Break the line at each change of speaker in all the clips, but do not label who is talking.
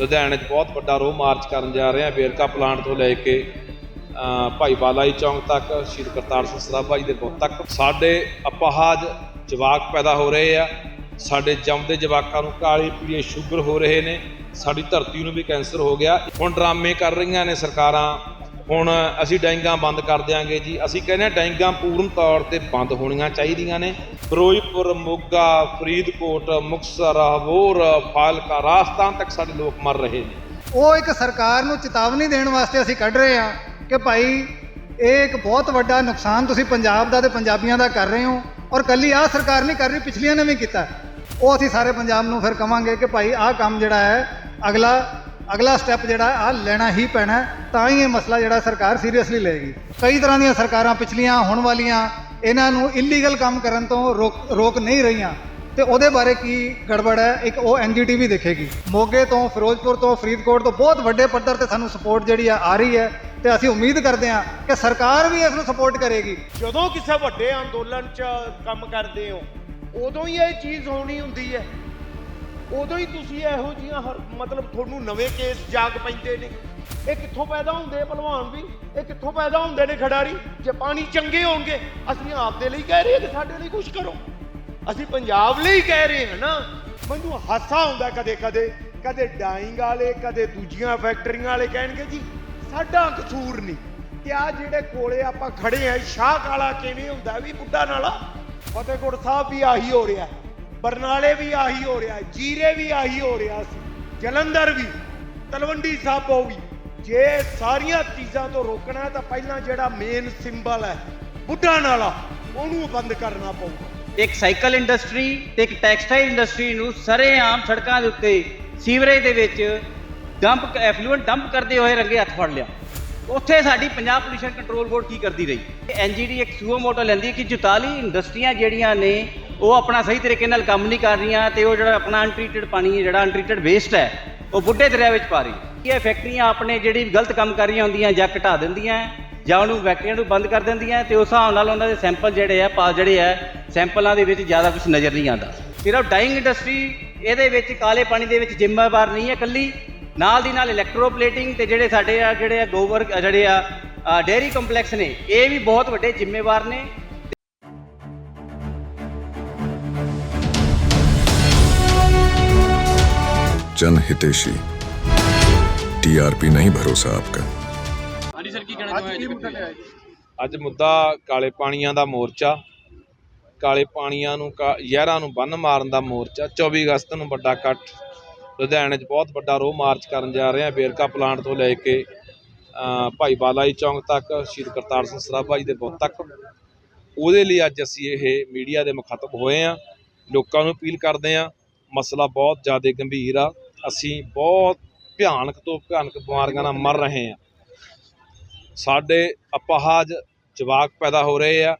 ਲੁਧਿਆਣੇ 'ਚ ਬਹੁਤ ਵੱਡਾ ਰੋਹ ਮਾਰਚ ਕਰਨ ਜਾ ਰਹੇ ਹਾਂ, ਵੇਰਕਾ ਪਲਾਂਟ ਤੋਂ ਲੈ ਕੇ ਭਾਈ ਬਾਲਾ ਚੌਂਕ ਤੱਕ, ਸ਼੍ਰੀ ਕਰਤਾਰ ਸਿੰਘ ਸਰਾਭਾ ਜੀ ਦੇ ਬਹੁਤ ਤੱਕ। ਸਾਡੇ ਅਪਾਹਜ ਜਵਾਕ ਪੈਦਾ ਹੋ ਰਹੇ ਆ। ਸਾਡੇ ਜੰਮਦੇ ਜਵਾਕਾਂ ਨੂੰ ਕਾਲੀ ਪੀਲੇ ਸ਼ੂਗਰ ਹੋ ਰਹੇ ਨੇ। ਸਾਡੀ ਧਰਤੀ ਨੂੰ ਵੀ ਕੈਂਸਰ ਹੋ ਗਿਆ। ਹੁਣ ਡਰਾਮੇ ਕਰ ਰਹੀਆਂ ਨੇ ਸਰਕਾਰਾਂ। ਹੁਣ ਅਸੀਂ ਡੈਂਗਾਂ ਬੰਦ ਕਰ ਦਿਆਂਗੇ ਜੀ। ਅਸੀਂ ਕਹਿੰਦੇ ਹਾਂ ਡੈਂਗਾਂ ਪੂਰਨ ਤੌਰ ਤੇ ਬੰਦ ਹੋਣੀਆਂ ਚਾਹੀਦੀਆਂ ਨੇ। ਫਿਰੋਜ਼ਪੁਰ, ਮੋਗਾ, ਫਰੀਦਕੋਟ, ਮੁਕਤਸਰ ਹਬੋਰ ਫਾਲਕਾ ਰਾਜਸਥਾਨ ਤੱਕ ਸਾਡੇ ਲੋਕ ਮਰ ਰਹੇ ਨੇ।
ਉਹ ਇੱਕ ਸਰਕਾਰ ਨੂੰ ਚੇਤਾਵਨੀ ਦੇਣ ਵਾਸਤੇ ਅਸੀਂ ਕੱਢ ਰਹੇ ਹਾਂ ਕਿ ਭਾਈ ਇਹ ਇੱਕ ਬਹੁਤ ਵੱਡਾ ਨੁਕਸਾਨ ਤੁਸੀਂ ਪੰਜਾਬ ਦਾ ਤੇ ਪੰਜਾਬੀਆਂ ਦਾ ਕਰ ਰਹੇ ਹੋ ਔਰ ਕੱਲੀ ਆਹ ਸਰਕਾਰ ਨਹੀਂ ਕਰ ਰਹੀ, ਪਿਛਲੀਆਂ ਨੇ ਵੀ ਕੀਤਾ। ਉਹ ਅਸੀਂ ਸਾਰੇ ਪੰਜਾਬ ਨੂੰ ਫਿਰ ਕਵਾਂਗੇ ਕਿ ਭਾਈ ਆਹ ਕੰਮ ਜਿਹੜਾ ਹੈ, ਅਗਲਾ ਅਗਲਾ ਸਟੈਪ ਜਿਹੜਾ ਆ, ਲੈਣਾ ਹੀ ਪੈਣਾ, ਤਾਂ ਹੀ ਇਹ ਮਸਲਾ ਜਿਹੜਾ ਸਰਕਾਰ ਸੀਰੀਅਸਲੀ ਲਏਗੀ। ਕਈ ਤਰ੍ਹਾਂ ਦੀਆਂ ਸਰਕਾਰਾਂ ਪਿਛਲੀਆਂ, ਹੋਣ ਵਾਲੀਆਂ, ਇਹਨਾਂ ਨੂੰ ਇਲੀਗਲ ਕੰਮ ਕਰਨ ਤੋਂ ਰੋਕ ਰੋਕ ਨਹੀਂ ਰਹੀਆਂ। ਤੇ ਉਹਦੇ ਬਾਰੇ ਕੀ ਗੜਬੜ ਹੈ, ਇੱਕ ਉਹ ਐਨਜੀਟੀ ਵੀ ਦੇਖੇਗੀ। ਮੋਗੇ ਤੋਂ, ਫਿਰੋਜ਼ਪੁਰ ਤੋਂ, ਫਰੀਦਕੋਟ ਤੋਂ ਬਹੁਤ ਵੱਡੇ ਪੱਧਰ ਤੇ ਸਾਨੂੰ ਸਪੋਰਟ ਜਿਹੜੀ ਆ ਆ ਰਹੀ ਹੈ। ਤੇ ਅਸੀਂ ਉਮੀਦ ਕਰਦੇ ਹਾਂ ਕਿ ਸਰਕਾਰ ਵੀ ਇਸ ਨੂੰ ਸਪੋਰਟ ਕਰੇਗੀ।
ਜਦੋਂ ਕਿਸੇ ਵੱਡੇ ਅੰਦੋਲਨ 'ਚ ਕੰਮ ਕਰਦੇ ਹੋ, ਉਦੋਂ ਹੀ ਇਹ ਚੀਜ਼ ਹੋਣੀ ਹੁੰਦੀ ਹੈ। ਉਦੋਂ ਹੀ ਤੁਸੀਂ ਇਹੋ ਜੀਆਂ ਹਰ- ਮਤਲਬ ਤੁਹਾਨੂੰ ਨਵੇਂ ਕੇਸ ਜਾਗ ਪੈਂਦੇ ਨੇ। ਇਹ ਕਿੱਥੋਂ ਪੈਦਾ ਹੁੰਦੇ ਆ ਭਲਵਾਨ ਵੀ? ਇਹ ਕਿੱਥੋਂ ਪੈਦਾ ਹੁੰਦੇ ਨੇ ਖਿਡਾਰੀ? ਜੇ ਪਾਣੀ ਚੰਗੇ ਹੋਣਗੇ, ਅਸੀਂ ਆਪਦੇ ਲਈ ਕਹਿ ਰਹੇ ਹਾਂ ਕਿ ਸਾਡੇ ਲਈ ਕੁਝ ਕਰੋ। ਅਸੀਂ ਪੰਜਾਬ ਲਈ ਕਹਿ ਰਹੇ ਹਾਂ ਨਾ। ਮੈਨੂੰ ਹਾਸਾ ਆਉਂਦਾ ਕਦੇ ਕਦੇ ਕਦੇ ਡਾਈਂਗ ਵਾਲੇ, ਕਦੇ ਦੂਜੀਆਂ ਫੈਕਟਰੀਆਂ ਵਾਲੇ ਕਹਿਣਗੇ, ਜੀ, ਸਾਡਾ ਕਸੂਰ ਨਹੀਂ ਤੇ ਆ ਜਿਹੜੇ ਕੋਲੇ ਆਪਾਂ ਖੜੇ ਆ ਸ਼ਾਹ ਕਾਲਾ ਕਿਵੇਂ ਹੁੰਦਾ? ਵੀ ਬੁੱਢਾ ਨਾਲਾ? ਫਤਿਹਗੜ੍ਹ ਸਾਹਿਬ ਵੀ ਆਹੀ ਹੋ ਰਿਹਾ। ਬਰਨਾਲੇ ਵੀ ਆਹੀ ਹੋ ਰਿਹਾ, ਜੀਰੇ ਵੀ ਆਹੀ ਹੋ ਰਿਹਾ ਸੀ, ਜਲੰਧਰ ਵੀ, ਤਲਵੰਡੀ ਸਾਬੋ ਵੀ। ਜੇ ਸਾਰੀਆਂ ਚੀਜ਼ਾਂ ਤੋਂ ਰੋਕਣਾ ਤਾਂ ਪਹਿਲਾਂ ਜਿਹੜਾ ਮੇਨ ਸਿੰਬਲ ਹੈ, ਬੁੱਢਾ ਨਾਲਾ, ਉਹਨੂੰ ਬੰਦ ਕਰਨਾ ਪਊਗਾ।
ਇੱਕ ਸਾਈਕਲ ਇੰਡਸਟਰੀ ਤੇ ਇੱਕ ਟੈਕਸਟਾਈਲ ਇੰਡਸਟਰੀ ਨੂੰ ਸਰੇਆਮ ਸੜਕਾਂ ਦੇ ਉੱਤੇ ਸੀਵਰੇਜ ਦੇ ਵਿੱਚ ਡੰਪ ਐਫਲੂਐਂਟ ਡੰਪ ਕਰਦੇ ਹੋਏ ਰੰਗੇ ਹੱਥ ਫੜ ਲਿਆ। ਉੱਥੇ ਸਾਡੀ ਪੰਜਾਬ ਪੋਲਿਊਸ਼ਨ ਕੰਟਰੋਲ ਬੋਰਡ ਕੀ ਕਰਦੀ ਰਹੀ? ਐਨਜੀਡੀ ਇੱਕ ਸੂਓ ਮੋਟੋ ਲੈਂਦੀ ਹੈ ਕਿ 44 ਇੰਡਸਟਰੀਆਂ ਜਿਹੜੀਆਂ ਨੇ, ਉਹ ਆਪਣਾ ਸਹੀ ਤਰੀਕੇ ਨਾਲ ਕੰਮ ਨਹੀਂ ਕਰ ਰਹੀਆਂ ਤੇ ਉਹ ਜਿਹੜਾ ਆਪਣਾ ਅਨਟ੍ਰੀਟਡ ਪਾਣੀ ਹੈ, ਜਿਹੜਾ ਅਨਟ੍ਰੀਟਡ ਵੇਸਟ ਹੈ, ਉਹ ਬੁੱਢੇ ਦਰਿਆ ਵਿੱਚ ਪਾ ਰਹੀ ਇਹ ਫੈਕਟਰੀਆਂ ਆਪਣੇ ਜਿਹੜੀ ਗਲਤ ਕੰਮ ਕਰ ਰਹੀਆਂ ਹੁੰਦੀਆਂ ਜਾਂ ਘਟਾ ਦਿੰਦੀਆਂ, ਜਾਂ ਉਹਨੂੰ ਫੈਕਟਰੀਆਂ ਨੂੰ ਬੰਦ ਕਰ ਦਿੰਦੀਆਂ ਤੇ ਉਸ ਹਿਸਾਬ ਨਾਲ ਉਹਨਾਂ ਦੇ ਸੈਂਪਲ ਜਿਹੜੇ ਆ, ਪਾ ਜਿਹੜੇ ਆ ਸੈਂਪਲਾਂ ਦੇ ਵਿੱਚ ਜ਼ਿਆਦਾ ਕੁਝ ਨਜ਼ਰ ਨਹੀਂ ਆਉਂਦਾ। ਸਿਰਫ ਡਾਈਂਗ ਇੰਡਸਟਰੀ ਇਹਦੇ ਵਿੱਚ ਕਾਲੇ ਪਾਣੀ ਦੇ ਵਿੱਚ ਜ਼ਿੰਮੇਵਾਰ ਨਹੀਂ ਹੈ ਇਕੱਲੀ। ਨਾਲ ਦੀ ਨਾਲ ਇਲੈਕਟ੍ਰੋਪਲੇਟਿੰਗ ਤੇ ਜਿਹੜੇ ਸਾਡੇ ਆ ਜਿਹੜੇ ਆ ਗੋਬਰ ਅ, ਜਿਹੜੇ ਆ ਡੇਅਰੀ ਕੰਪਲੈਕਸ ਨੇ ਇਹ ਵੀ ਬਹੁਤ ਵੱਡੇ ਜ਼ਿੰਮੇਵਾਰ ਨੇ
जन हितेशी टीआरपी नहीं भरोसा आपका
ਹਾਂਜੀ ਸਰ ਕੀ ਕਹਿਣਾ ਚਾਹੁੰਦੇ
ਅੱਜ ਮੁੱਦਾ ਕਾਲੇ ਪਾਣੀਆਂ ਦਾ ਮੋਰਚਾ ਕਾਲੇ ਪਾਣੀਆਂ ਨੂੰ ਕਾ- ਜ਼ਹਿਰਾਂ ਨੂੰ ਬੰਨ ਮਾਰਨ ਦਾ ਮੋਰਚਾ 24 ਅਗਸਤ ਨੂੰ ਵੱਡਾ ਇਕੱਠ ਲੁਧਿਆਣੇ 'ਚ ਬਹੁਤ ਵੱਡਾ ਰੋਹ ਮਾਰਚ ਕਰਨ ਜਾ ਰਹੇ ਹਾਂ, ਵੇਰਕਾ ਪਲਾਂਟ ਤੋਂ ਲੈ ਕੇ ਭਾਈ ਬਾਲਾ ਚੌਂਕ ਤੱਕ ਸ਼੍ਰੀ ਕਰਤਾਰ ਸਿੰਘ ਸਰਾਭਾ ਜੀ ਦੇ ਬੁੱਤ ਤੱਕ। ਉਹਦੇ ਲਈ ਅੱਜ ਅਸੀਂ ਇਹ ਮੀਡੀਆ ਦੇ ਮੁਖਾਤਬ ਹੋਏ ਹਾਂ। ਲੋਕਾਂ ਨੂੰ ਅਪੀਲ ਕਰਦੇ ਹਾਂ, ਮਸਲਾ ਬਹੁਤ ਜ਼ਿਆਦਾ ਗੰਭੀਰ ਆ। ਅਸੀਂ ਬਹੁਤ ਭਿਆਨਕ ਤੋਂ ਭਿਆਨਕ ਬਿਮਾਰੀਆਂ ਨਾਲ ਮਰ ਰਹੇ ਹਾਂ। ਸਾਡੇ ਅਪਾਹਜ ਜਵਾਕ ਪੈਦਾ ਹੋ ਰਹੇ ਆ।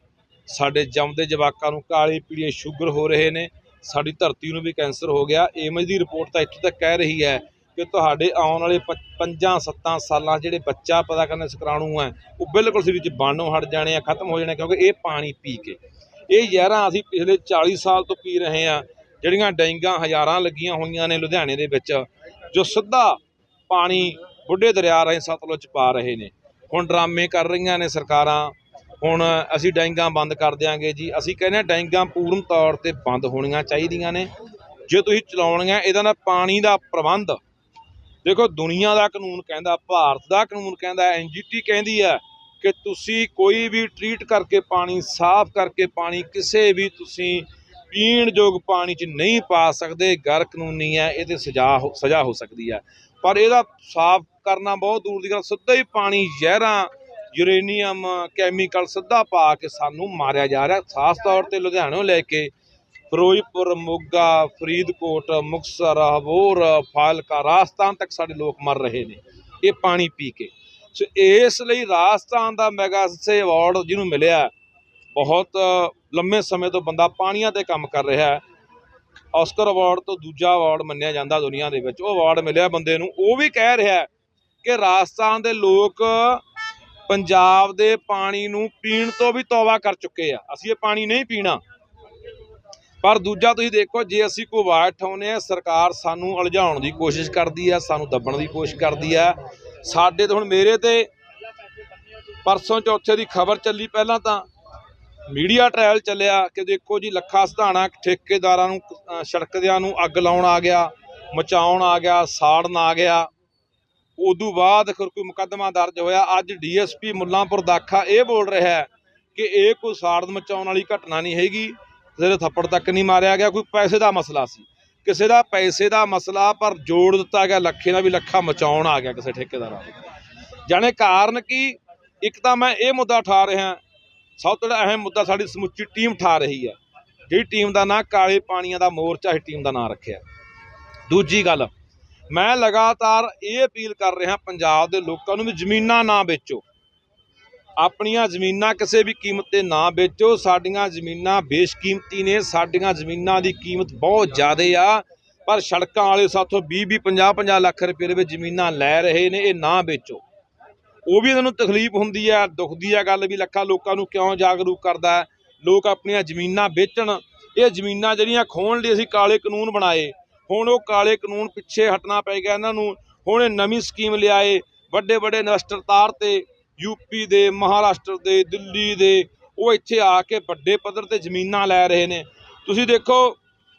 ਸਾਡੇ ਜੰਮਦੇ ਜਵਾਕਾਂ ਨੂੰ ਕਾਲੀ ਪੀਲੇ ਸ਼ੂਗਰ ਹੋ ਰਹੇ ਨੇ। ਸਾਡੀ ਧਰਤੀ ਨੂੰ ਵੀ ਕੈਂਸਰ ਹੋ ਗਿਆ। ਏਮਜ ਦੀ ਰਿਪੋਰਟ ਤਾਂ ਇੱਥੋਂ ਤੱਕ ਕਹਿ ਰਹੀ ਹੈ ਕਿ ਤੁਹਾਡੇ ਆਉਣ ਵਾਲੇ 5-7 ਸਾਲਾਂ 'ਚ ਜਿਹੜੇ ਬੱਚਾ ਪਤਾ ਕਰਨੇ ਸ਼ੁਕਰਾਣੂ ਹੈ, ਉਹ ਬਿਲਕੁਲ ਸਰੀਰ 'ਚ ਬਣਨੋਂ ਹਟ ਜਾਣੇ ਆ, ਖਤਮ ਹੋ ਜਾਣੇ ਕਿਉਂਕਿ ਇਹ ਪਾਣੀ ਪੀ ਕੇ। ਇਹ ਜ਼ਹਿਰਾਂ ਅਸੀਂ ਪਿਛਲੇ 40 ਸਾਲ ਤੋਂ ਪੀ ਰਹੇ ਆ, ਜਿਹੜੀਆਂ ਡੈਂਗਾਂ ਹਜ਼ਾਰਾਂ ਲੱਗੀਆਂ ਹੋਈਆਂ ਨੇ ਲੁਧਿਆਣੇ ਦੇ ਵਿੱਚ, ਜੋ ਸਿੱਧਾ ਪਾਣੀ ਬੁੱਢੇ ਦਰਿਆ ਰਾਹੀਂ ਸਤਲੁਜ ਪਾ ਰਹੇ ਨੇ। ਹੁਣ ਡਰਾਮੇ ਕਰ ਰਹੀਆਂ ਨੇ ਸਰਕਾਰਾਂ ਹੁਣ ਅਸੀਂ ਡੈਂਗਾਂ ਬੰਦ ਕਰ ਦਿਆਂਗੇ ਜੀ। ਅਸੀਂ ਕਹਿੰਦੇ ਹਾਂ ਡੈਂਗਾਂ ਪੂਰਨ ਤੌਰ ਤੇ ਬੰਦ ਹੋਣੀਆਂ ਚਾਹੀਦੀਆਂ ਨੇ। ਜੇ ਤੁਸੀਂ ਚਲਾਉਣੀਆਂ, ਇਹਦਾ ਨਾ ਪਾਣੀ ਦਾ ਪ੍ਰਬੰਧ। ਦੇਖੋ, ਦੁਨੀਆ ਦਾ ਕਾਨੂੰਨ ਕਹਿੰਦਾ, ਭਾਰਤ ਦਾ ਕਾਨੂੰਨ ਕਹਿੰਦਾ ਐਨਜੀਟੀ ਕਹਿੰਦੀ ਹੈ ਕਿ ਤੁਸੀਂ ਕੋਈ ਵੀ ਟਰੀਟ ਕਰਕੇ ਪਾਣੀ, ਸਾਫ਼ ਕਰਕੇ ਪਾਣੀ, ਕਿਸੇ ਵੀ ਤੁਸੀਂ ਪੀਣ ਯੋਗ ਪਾਣੀ 'ਚ ਨਹੀਂ ਪਾ ਸਕਦੇ, ਗੈਰ ਕਾਨੂੰਨੀ ਹੈ, ਇਹਦੇ ਸਜ਼ਾ ਹੋ- ਸਜ਼ਾ ਹੋ ਸਕਦੀ ਹੈ। ਪਰ ਇਹਦਾ ਸਾਫ਼ ਕਰਨਾ ਬਹੁਤ ਦੂਰ ਦੀ ਗੱਲ, ਸਿੱਧਾ ਹੀ ਪਾਣੀ ਜ਼ਹਿਰਾਂ ਯੂਰੇਨੀਅਮ ਕੈਮੀਕਲ ਸਿੱਧਾ ਪਾ ਕੇ ਸਾਨੂੰ ਮਾਰਿਆ ਜਾ ਰਿਹਾ। ਖਾਸ ਤੌਰ ਤੇ ਲੁਧਿਆਣੋਂ ਲੈ ਕੇ ਫਿਰੋਜ਼ਪੁਰ, ਮੋਗਾ, ਫਰੀਦਕੋਟ, ਮੁਕਤਸਰ ਹਬੋਰ ਫਾਲਕਾ ਰਾਜਸਥਾਨ ਤੱਕ ਸਾਡੇ ਲੋਕ ਮਰ ਰਹੇ ਨੇ। ਇਹ ਪਾਣੀ ਪੀ ਕੇ। ਸੋ ਇਸ ਲਈ ਰਾਜਸਥਾਨ ਦਾ ਮੈਗਾਸੇ ਅਵਾਰਡ ਜਿਹਨੂੰ ਮਿਲਿਆ, ਬਹੁਤ ਲੰਮੇ ਸਮੇਂ ਤੋਂ ਬੰਦਾ ਪਾਣੀਆਂ ਤੇ ਕੰਮ ਕਰ ਰਿਹਾ ਹੈ। ਆਸਕਰ ਅਵਾਰਡ ਤੋਂ ਦੂਜਾ ਅਵਾਰਡ ਮੰਨਿਆ ਜਾਂਦਾ ਦੁਨੀਆ ਦੇ ਵਿੱਚ। ਉਹ ਅਵਾਰਡ ਮਿਲਿਆ ਬੰਦੇ ਨੂੰ। ਉਹ ਵੀ ਕਹਿ ਰਿਹਾ ਕਿ ਰਾਜਸਥਾਨ ਦੇ ਲੋਕ ਪੰਜਾਬ ਦੇ ਪਾਣੀ ਨੂੰ ਪੀਣ ਤੋਂ ਵੀ ਤੌਬਾ ਕਰ ਚੁੱਕੇ ਆ। ਅਸੀਂ ਇਹ ਪਾਣੀ ਨਹੀਂ ਪੀਣਾ। ਪਰ ਦੂਜਾ ਤੁਸੀਂ ਦੇਖੋ, ਜੇ ਅਸੀਂ ਕੋਈ ਆਵਾਜ਼ ਉਠਾਉਂਦੇ ਆ, ਸਰਕਾਰ ਸਾਨੂੰ ਉਲਝਾਉਣ ਦੀ ਕੋਸ਼ਿਸ਼ ਕਰਦੀ ਆ, ਸਾਨੂੰ ਦੱਬਣ ਦੀ ਕੋਸ਼ਿਸ਼ ਕਰਦੀ ਆ। ਸਾਡੇ ਤੇ ਹੁਣ ਮੇਰੇ ਤੇ ਪਰਸੋਂ ਚੌਥੇ ਦੀ ਖਬਰ ਚੱਲੀ ਪਹਿਲਾਂ ਤਾਂ ਮੀਡੀਆ ਟ੍ਰਾਇਲ ਚੱਲਿਆ ਕਿ ਦੇਖੋ ਜੀ, ਲੱਖਾ ਸਿਧਾਣਾ ਠੇਕੇਦਾਰਾਂ ਨੂੰ ਸੜਕਦਿਆਂ ਨੂੰ ਅੱਗ ਲਾਉਣ ਆ ਗਿਆ, ਮਚਾਉਣ ਆ ਗਿਆ, ਸਾੜਨ ਆ ਗਿਆ। ਉਦੋਂ ਬਾਅਦ ਫਿਰ ਕੋਈ ਮੁਕੱਦਮਾ ਦਰਜ ਹੋਇਆ। ਅੱਜ ਡੀਐਸਪੀ ਮੁੱਲਾਂਪੁਰ ਦਾਖਾ ਇਹ ਬੋਲ ਰਿਹਾ ਹੈ ਕਿ ਇਹ ਕੋਈ ਸਾੜਨ ਮਚਾਉਣ ਵਾਲੀ ਘਟਨਾ ਨਹੀਂ ਹੈਗੀ। ਜਿਹੜੇ ਥੱਪੜ ਤੱਕ ਨਹੀਂ ਮਾਰਿਆ ਗਿਆ, ਕੋਈ ਪੈਸੇ ਦਾ ਮਸਲਾ ਸੀ। ਕਿਸੇ ਦਾ ਪੈਸੇ ਦਾ ਮਸਲਾ, ਪਰ ਜੋੜ ਦਿੱਤਾ ਗਿਆ, ਲੱਖੇ ਦਾ ਵੀ ਲੱਖਾ ਮਚਾਉਣ ਆ ਗਿਆ ਕਿਸੇ ਠੇਕੇਦਾਰਾਂ ਜਾਣੇ ਕਾਰਨ ਕੀ? ਇੱਕ ਤਾਂ ਮੈਂ ਇਹ ਮੁੱਦਾ ਠਾ ਰਿਹਾ, ਸਭ ਤੋਂ ਜਿਹੜਾ ਅਹਿਮ ਮੁੱਦਾ ਸਾਡੀ ਸਮੁੱਚੀ ਟੀਮ ਠਾ ਰਹੀ ਹੈ। ਜਿਹੜੀ ਟੀਮ ਦਾ ਨਾਂ ਕਾਲੇ ਪਾਣੀਆਂ ਦਾ ਮੋਰਚਾ, ਇਹ ਟੀਮ ਦਾ ਨਾਂ ਰੱਖਿਆ। ਦੂਜੀ ਗੱਲ ਮੈਂ ਲਗਾਤਾਰ ਇਹ ਅਪੀਲ ਕਰ ਰਿਹਾ ਪੰਜਾਬ ਦੇ ਲੋਕਾਂ ਨੂੰ ਵੀ ਜ਼ਮੀਨਾਂ ਨਾ ਵੇਚੋ। ਆਪਣੀਆਂ ਜ਼ਮੀਨਾਂ ਕਿਸੇ ਵੀ ਕੀਮਤ ਤੇ ਨਾ ਵੇਚੋ। ਸਾਡੀਆਂ ਜ਼ਮੀਨਾਂ ਬੇਸ਼ਕੀਮਤੀ ਨੇ, ਸਾਡੀਆਂ ਜ਼ਮੀਨਾਂ ਦੀ ਕੀਮਤ ਬਹੁਤ ਜ਼ਿਆਦਾ ਆ। ਪਰ ਸੜਕਾਂ ਵਾਲੇ ਸਾਥੋਂ 20 20 50 50 ਲੱਖ ਰੁਪਏ ਦੇ ਵਿੱਚ ਜ਼ਮੀਨਾਂ ਲੈ ਰਹੇ ਨੇ, ਇਹ ਨਾ ਵੇਚੋ। ਉਹ ਵੀ ਇਹਨਾਂ ਨੂੰ ਤਕਲੀਫ ਹੁੰਦੀ ਆ ਦੁਖਦੀ ਆ ਗੱਲ ਵੀ ਲੱਖਾਂ ਲੋਕਾਂ ਨੂੰ ਕਿਉਂ ਜਾਗਰੂਕ ਕਰਦਾ ਲੋਕ ਆਪਣੀਆਂ ਜ਼ਮੀਨਾਂ ਵੇਚਣ। ਇਹ ਜ਼ਮੀਨਾਂ ਜਿਹੜੀਆਂ ਖੋਹਣ ਲਈ ਅਸੀਂ ਕਾਲੇ ਕਾਨੂੰਨ ਬਣਾਏ। ਹੁਣ ਉਹ ਕਾਲੇ ਕਾਨੂੰਨ ਪਿੱਛੇ ਹਟਣਾ ਪੈ ਗਿਆ ਇਹਨਾਂ ਨੂੰ। ਹੁਣ ਇਹ ਨਵੀਂ ਸਕੀਮ ਲਿਆਏ, ਵੱਡੇ ਵੱਡੇ ਇਨਵੈਸਟਰ ਤਾਰ ਤੇ ਯੂਪੀ ਦੇ, ਮਹਾਰਾਸ਼ਟਰ ਦੇ, ਦਿੱਲੀ ਦੇ, ਉਹ ਇੱਥੇ ਆ ਕੇ ਵੱਡੇ ਪੱਧਰ ਤੇ ਜ਼ਮੀਨਾਂ ਲੈ ਰਹੇ ਨੇ। ਤੁਸੀਂ ਦੇਖੋ,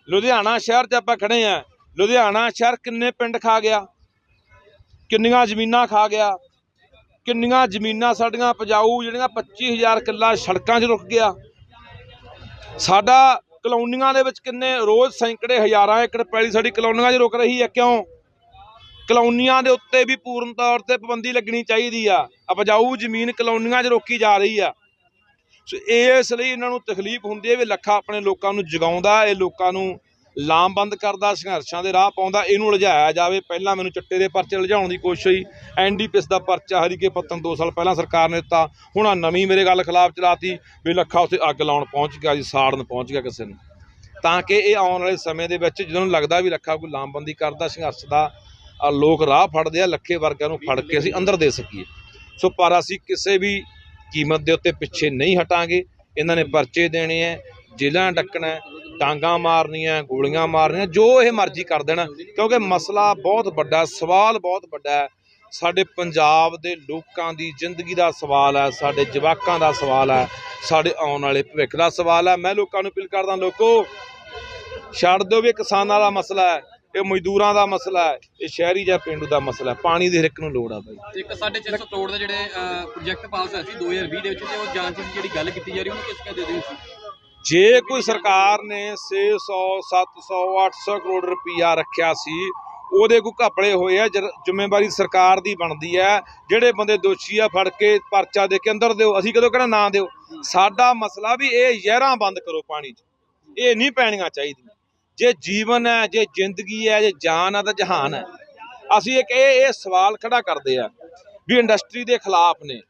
ਲੁਧਿਆਣਾ ਸ਼ਹਿਰ 'ਚ ਆਪਾਂ ਖੜੇ ਆ। ਲੁਧਿਆਣਾ ਸ਼ਹਿਰ ਕਿੰਨੇ ਪਿੰਡ ਖਾ ਗਿਆ? ਕਿੰਨੀਆਂ ਜ਼ਮੀਨਾਂ ਖਾ ਗਿਆ? ਕਿੰਨੀਆਂ ਜ਼ਮੀਨਾਂ ਸਾਡੀਆਂ ਉਪਜਾਊ ਜਿਹੜੀਆਂ 25000 ਕਿੱਲਾ ਸੜਕਾਂ 'ਚ ਰੁਕ ਗਿਆ? ਸਾਡਾ ਕਲੋਨੀਆਂ ਦੇ ਵਿੱਚ ਕਿੰਨੇ ਰੋਜ਼ ਸੈਂਕੜੇ ਹਜ਼ਾਰਾਂ ਏਕੜ ਪੈਲੀ ਸਾਡੀ ਕਲੋਨੀਆਂ 'ਚ ਰੁਕ ਰਹੀ ਹੈ, ਕਿਉਂ? ਕਲੋਨੀਆਂ ਦੇ ਉੱਤੇ ਵੀ ਪੂਰਨ ਤੌਰ ਤੇ ਪਾਬੰਦੀ ਲੱਗਣੀ ਚਾਹੀਦੀ ਆ, ਉਪਜਾਊ ਜ਼ਮੀਨ ਕਲੋਨੀਆਂ 'ਚ ਰੋਕੀ ਜਾ ਰਹੀ ਆ। ਸੋ ਇਸ ਲਈ ਇਹਨਾਂ ਨੂੰ ਤਕਲੀਫ ਹੁੰਦੀ ਹੈ ਵੀ ਲੱਖਾ ਆਪਣੇ ਲੋਕਾਂ ਨੂੰ ਜਗਾਉਂਦਾ, ਇਹ ਲੋਕਾਂ ਨੂੰ ਲਾਮਬੰਦ ਕਰਦਾ, ਸੰਘਰਸ਼ਾਂ ਦੇ ਰਾਹ ਪਾਉਂਦਾ, ਇਹਨੂੰ ਉਲਝਾਇਆ ਜਾਵੇ। ਪਹਿਲਾਂ ਮੈਨੂੰ ਚਿੱਟੇ ਦੇ ਪਰਚੇ ਉਲਝਾਉਣ ਦੀ ਕੋਸ਼ਿਸ਼ ਹੋਈ। ਐਨਡੀਪੀਐਸ ਦਾ ਪਰਚਾ ਹਰੀਕੇ ਪੱਤਨ 2 ਸਾਲ ਪਹਿਲਾਂ ਸਰਕਾਰ ਨੇ ਦਿੱਤਾ। ਹੁਣ ਆ ਨਵੀਂ ਮੇਰੇ ਗੱਲ ਖਿਲਾਫ ਚਲਾਤੀ ਵੀ ਲੱਖਾ ਉੱਥੇ ਅੱਗ ਲਾਉਣ ਪਹੁੰਚ ਗਿਆ ਜੀ, ਸਾੜਨ ਪਹੁੰਚ ਗਿਆ ਕਿਸੇ ਨੂੰ। ਤਾਂ ਕਿ ਇਹ ਆਉਣ ਵਾਲੇ ਸਮੇਂ ਦੇ ਵਿੱਚ ਜਦੋਂ ਨੂੰ ਲੱਗਦਾ ਵੀ ਲੱਖਾ ਕੋਈ ਲਾਮਬੰਦੀ ਕਰਦਾ, ਸੰਘਰਸ਼ ਦਾ ਲੋਕ ਰਾਹ ਫੜਦੇ ਆ, ਲੱਖੇ ਵਰਗਿਆਂ ਨੂੰ ਫੜ ਕੇ ਅਸੀਂ ਅੰਦਰ ਦੇ ਸਕੀਏ। ਸੋ ਪਰ ਅਸੀਂ ਕਿਸੇ ਵੀ ਕੀਮਤ ਦੇ ਉੱਤੇ ਪਿੱਛੇ ਨਹੀਂ ਹਟਾਂਗੇ। ਇਹਨਾਂ ਨੇ ਪਰਚੇ ਦੇਣੇ ਆ ਜੇਲ੍ਹਾਂ ਡੱਕਣਾ ਹੈ, ਮਾਰਨੀਆਂ ਗੋਲੀਆਂ ਮਾਰਨੀਆਂ ਜੋ ਇਹ ਮਰਜ਼ੀ ਕਰ ਦੇਣ ਕਿਉਂਕਿ ਮਸਲਾ ਬਹੁਤ ਵੱਡਾ ਸਵਾਲ ਬਹੁਤ ਵੱਡਾ ਹੈ। ਸਾਡੇ ਪੰਜਾਬ ਦੇ ਲੋਕਾਂ ਦੀ ਜ਼ਿੰਦਗੀ ਦਾ ਸਵਾਲ ਹੈ ਸਾਡੇ ਜਵਾਕਾਂ ਦਾ ਸਵਾਲ ਹੈ ਸਾਡੇ ਆਉਣ ਵਾਲੇ ਭਵਿੱਖ ਦਾ ਸਵਾਲ ਹੈ। ਮੈਂ ਲੋਕਾਂ ਨੂੰ ਅਪੀਲ ਕਰਦਾ ਲੋਕੋ ਛੱਡ ਦਿਓ ਵੀ ਕਿਸਾਨਾਂ ਦਾ ਮਸਲਾ ਹੈ ਇਹ ਮਜ਼ਦੂਰਾਂ ਦਾ ਮਸਲਾ ਹੈ ਇਹ ਸ਼ਹਿਰੀ ਜਾਂ ਪਿੰਡੂ ਦਾ ਮਸਲਾ ਹੈ। ਪਾਣੀ ਦੀ ਹਰ ਇੱਕ ਨੂੰ ਲੋੜ ਆ ਬਾਈ।
ਇੱਕ ਸਾਡੇ 600 ਕਰੋੜ ਦਾ ਜਿਹੜੇ ਪ੍ਰੋਜੈਕਟ ਪਾਸ ਹੋਇਆ ਸੀ 2020 ਦੇ ਵਿੱਚ ਤੇ ਉਹ ਜਾਂਚ ਦੀ ਜਿਹੜੀ ਗੱਲ ਕੀਤੀ ਜਾ ਰਹੀ ਉਹਨੂੰ ਕਿਸ ਕਾ ਦੇ ਦੇਣੀ ਸੀ
ਜੇ ਕੋਈ ਸਰਕਾਰ ਨੇ 600 700 800 ਕਰੋੜ ਰੁਪਈਆ ਰੱਖਿਆ ਸੀ, ਉਹਦੇ ਕੋਈ ਘਪਲੇ ਹੋਏ ਆ, ਜਰ- ਜ਼ਿੰਮੇਵਾਰੀ ਸਰਕਾਰ ਦੀ ਬਣਦੀ ਹੈ। ਜਿਹੜੇ ਬੰਦੇ ਦੋਸ਼ੀ ਆ, ਫੜ ਕੇ ਪਰਚਾ ਦੇ ਕੇ ਅੰਦਰ ਦਿਓ, ਅਸੀਂ ਕਦੋਂ ਕਹਿੰਦਾ ਨਾ ਦਿਓ। ਸਾਡਾ ਮਸਲਾ ਵੀ ਇਹ ਜ਼ਹਿਰਾਂ ਬੰਦ ਕਰੋ ਪਾਣੀ 'ਚ। ਇਹ ਨਹੀਂ ਪੈਣੀਆਂ ਚਾਹੀਦੀਆਂ। ਜੇ ਜੀਵਨ ਹੈ, ਜੇ ਜ਼ਿੰਦਗੀ ਹੈ, ਜੇ ਜਾਨ ਹੈ, ਤਾਂ ਜਹਾਨ ਹੈ। ਅਸੀਂ ਇੱਕ ਇਹ ਇਹ ਸਵਾਲ ਖੜਾ ਕਰਦੇ ਆ ਵੀ ਇੰਡਸਟਰੀ ਦੇ ਖਿਲਾਫ ਨੇ।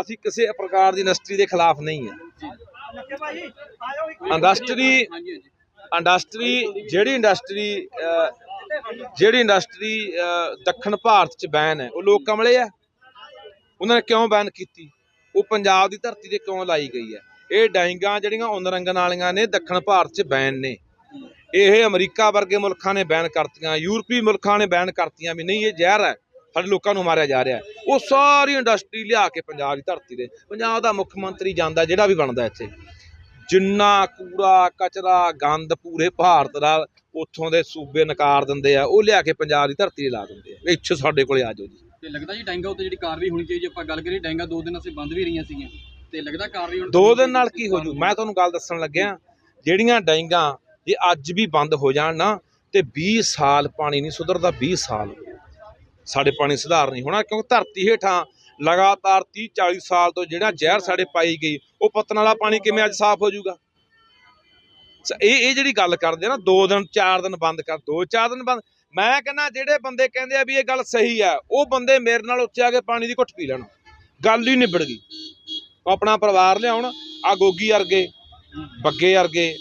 ਅਸੀਂ ਕਿਸੇ ਪ੍ਰਕਾਰ ਦੀ ਇੰਡਸਟਰੀ ਦੇ ਖਿਲਾਫ ਨਹੀਂ ਹੈ ਇੰਡਸਟਰੀ ਇੰਡਸਟਰੀ ਜਿਹੜੀ ਇੰਡਸਟਰੀ ਜਿਹੜੀ ਇੰਡਸਟਰੀ ਦੱਖਣ ਭਾਰਤ ਚ ਬੈਨ ਹੈ, ਉਹ ਲੋਕ ਕਮਲੇ ਆ। ਉਹਨਾਂ ਨੇ ਕਿਉਂ ਬੈਨ ਕੀਤੀ? ਉਹ ਪੰਜਾਬ ਦੀ ਧਰਤੀ ਤੇ ਕਿਉਂ ਲਾਈ ਗਈ ਹੈ? ਇਹ ਡਾਇੰਗਾਂ ਜਿਹੜੀਆਂ ਉਨ ਵਾਲੀਆਂ ਨੇ, ਦੱਖਣ ਭਾਰਤ ਚ ਬੈਨ ਨੇ। ਇਹ ਅਮਰੀਕਾ ਵਰਗੇ ਮੁਲਕਾਂ ਨੇ ਬੈਨ ਕਰਤੀਆਂ, ਯੂਰਪੀ ਮੁਲਕਾਂ ਨੇ ਬੈਨ ਕਰਤੀਆਂ ਵੀ ਨਹੀਂ, ਇਹ ਜ਼ਹਿਰ ਹੈ। ਸਾਡੇ ਲੋਕਾਂ ਨੂੰ ਮਾਰਿਆ ਜਾ ਰਿਹਾ ਉਹ ਸਾਰੀ ਇੰਡਸਟਰੀ ਲਿਆ ਕੇ ਪੰਜਾਬ ਦੀ ਧਰਤੀ ਤੇ ਪੰਜਾਬ ਦਾ ਮੁੱਖ ਮੰਤਰੀ ਜਾਂਦਾ ਜਿਹੜਾ ਵੀ ਬਣਦਾ ਇੱਥੇ। ਜਿੰਨਾ ਕੂੜਾ ਕਚਰਾ ਗੰਦ ਪੂਰੇ ਭਾਰਤ ਦਾ ਉੱਥੋਂ ਦੇ ਸੂਬੇ ਨਕਾਰ ਦਿੰਦੇ ਆ ਉਹ ਲਿਆ ਕੇ ਪੰਜਾਬ ਦੀ ਧਰਤੀ 'ਤੇ ਲਾ ਦਿੰਦੇ ਆ। ਇੱਥੇ ਸਾਡੇ ਕੋਲੇ ਆ ਜਾਓ ਜੀ।
ਤੇ ਲੱਗਦਾ ਜੀ ਡੈਂਗਾ ਉੱਤੇ ਜਿਹੜੀ ਕਾਰਵਾਈ ਹੋਣੀ ਚਾਹੀਦੀ ਜੇ ਆਪਾਂ ਗੱਲ ਕਰੀਏ ਡੈਂਗਾ ਦੋ ਦਿਨ ਅਸੀਂ ਬੰਦ ਵੀ ਰਹੀਆਂ ਸੀਗੀਆਂ। ਤੇ ਲੱਗਦਾ ਕਾਰਵਾਈ ਹੁਣ
ਦੋ ਦਿਨ ਨਾਲ ਕੀ ਹੋ ਜੂ? ਮੈਂ ਤੁਹਾਨੂੰ ਗੱਲ ਦੱਸਣ ਲੱਗਿਆ ਜਿਹੜੀਆਂ ਡਾਈਂਗਾਂ ਜੇ ਅੱਜ ਵੀ ਬੰਦ ਹੋ ਜਾਣ ਨਾ ਤੇ 20 ਸਾਲ ਪਾਣੀ ਨਹੀਂ ਸੁਧਰਦਾ 20 ਸਾਲ। ਸਾਡੇ ਪਾਣੀ ਸੁਧਾਰ ਨਹੀਂ ਹੋਣਾ, ਕਿਉਂਕਿ ਧਰਤੀ ਹੇਠਾਂ ਲਗਾਤਾਰ 30 40 ਸਾਲ ਤੋਂ ਜਿਹੜਾ ਜ਼ਹਿਰ ਸਾਡੇ ਪਾਈ ਗਈ, ਉਹ ਪਤਨ ਵਾਲਾ ਪਾਣੀ ਕਿਵੇਂ ਅੱਜ ਸਾਫ਼ ਹੋ ਜਾਊਗਾ? ਇਹ ਇਹ ਜਿਹੜੀ ਗੱਲ ਕਰਦੇ ਆ ਨਾ, ਦੋ ਦਿਨ, ਚਾਰ ਦਿਨ ਬੰਦ ਕਰ, ਦੋ, ਚਾਰ ਦਿਨ ਬੰਦ, ਮੈਂ ਕਹਿੰਦਾ ਜਿਹੜੇ ਬੰਦੇ ਕਹਿੰਦੇ ਆ ਵੀ ਇਹ ਗੱਲ ਸਹੀ ਆ, ਉਹ ਬੰਦੇ ਮੇਰੇ ਨਾਲ ਉੱਥੇ ਆ ਕੇ ਪਾਣੀ ਦੀ ਘੁੱਟ ਪੀ ਲੈਣ, ਗੱਲ ਹੀ ਨਿਬੜ ਗਈ। ਉਹ ਆਪਣਾ ਪਰਿਵਾਰ ਲਿਆਉਣ, ਆ ਗੋਗੀ ਵਰਗੇ, ਬੱਗੇ ਵਰਗੇ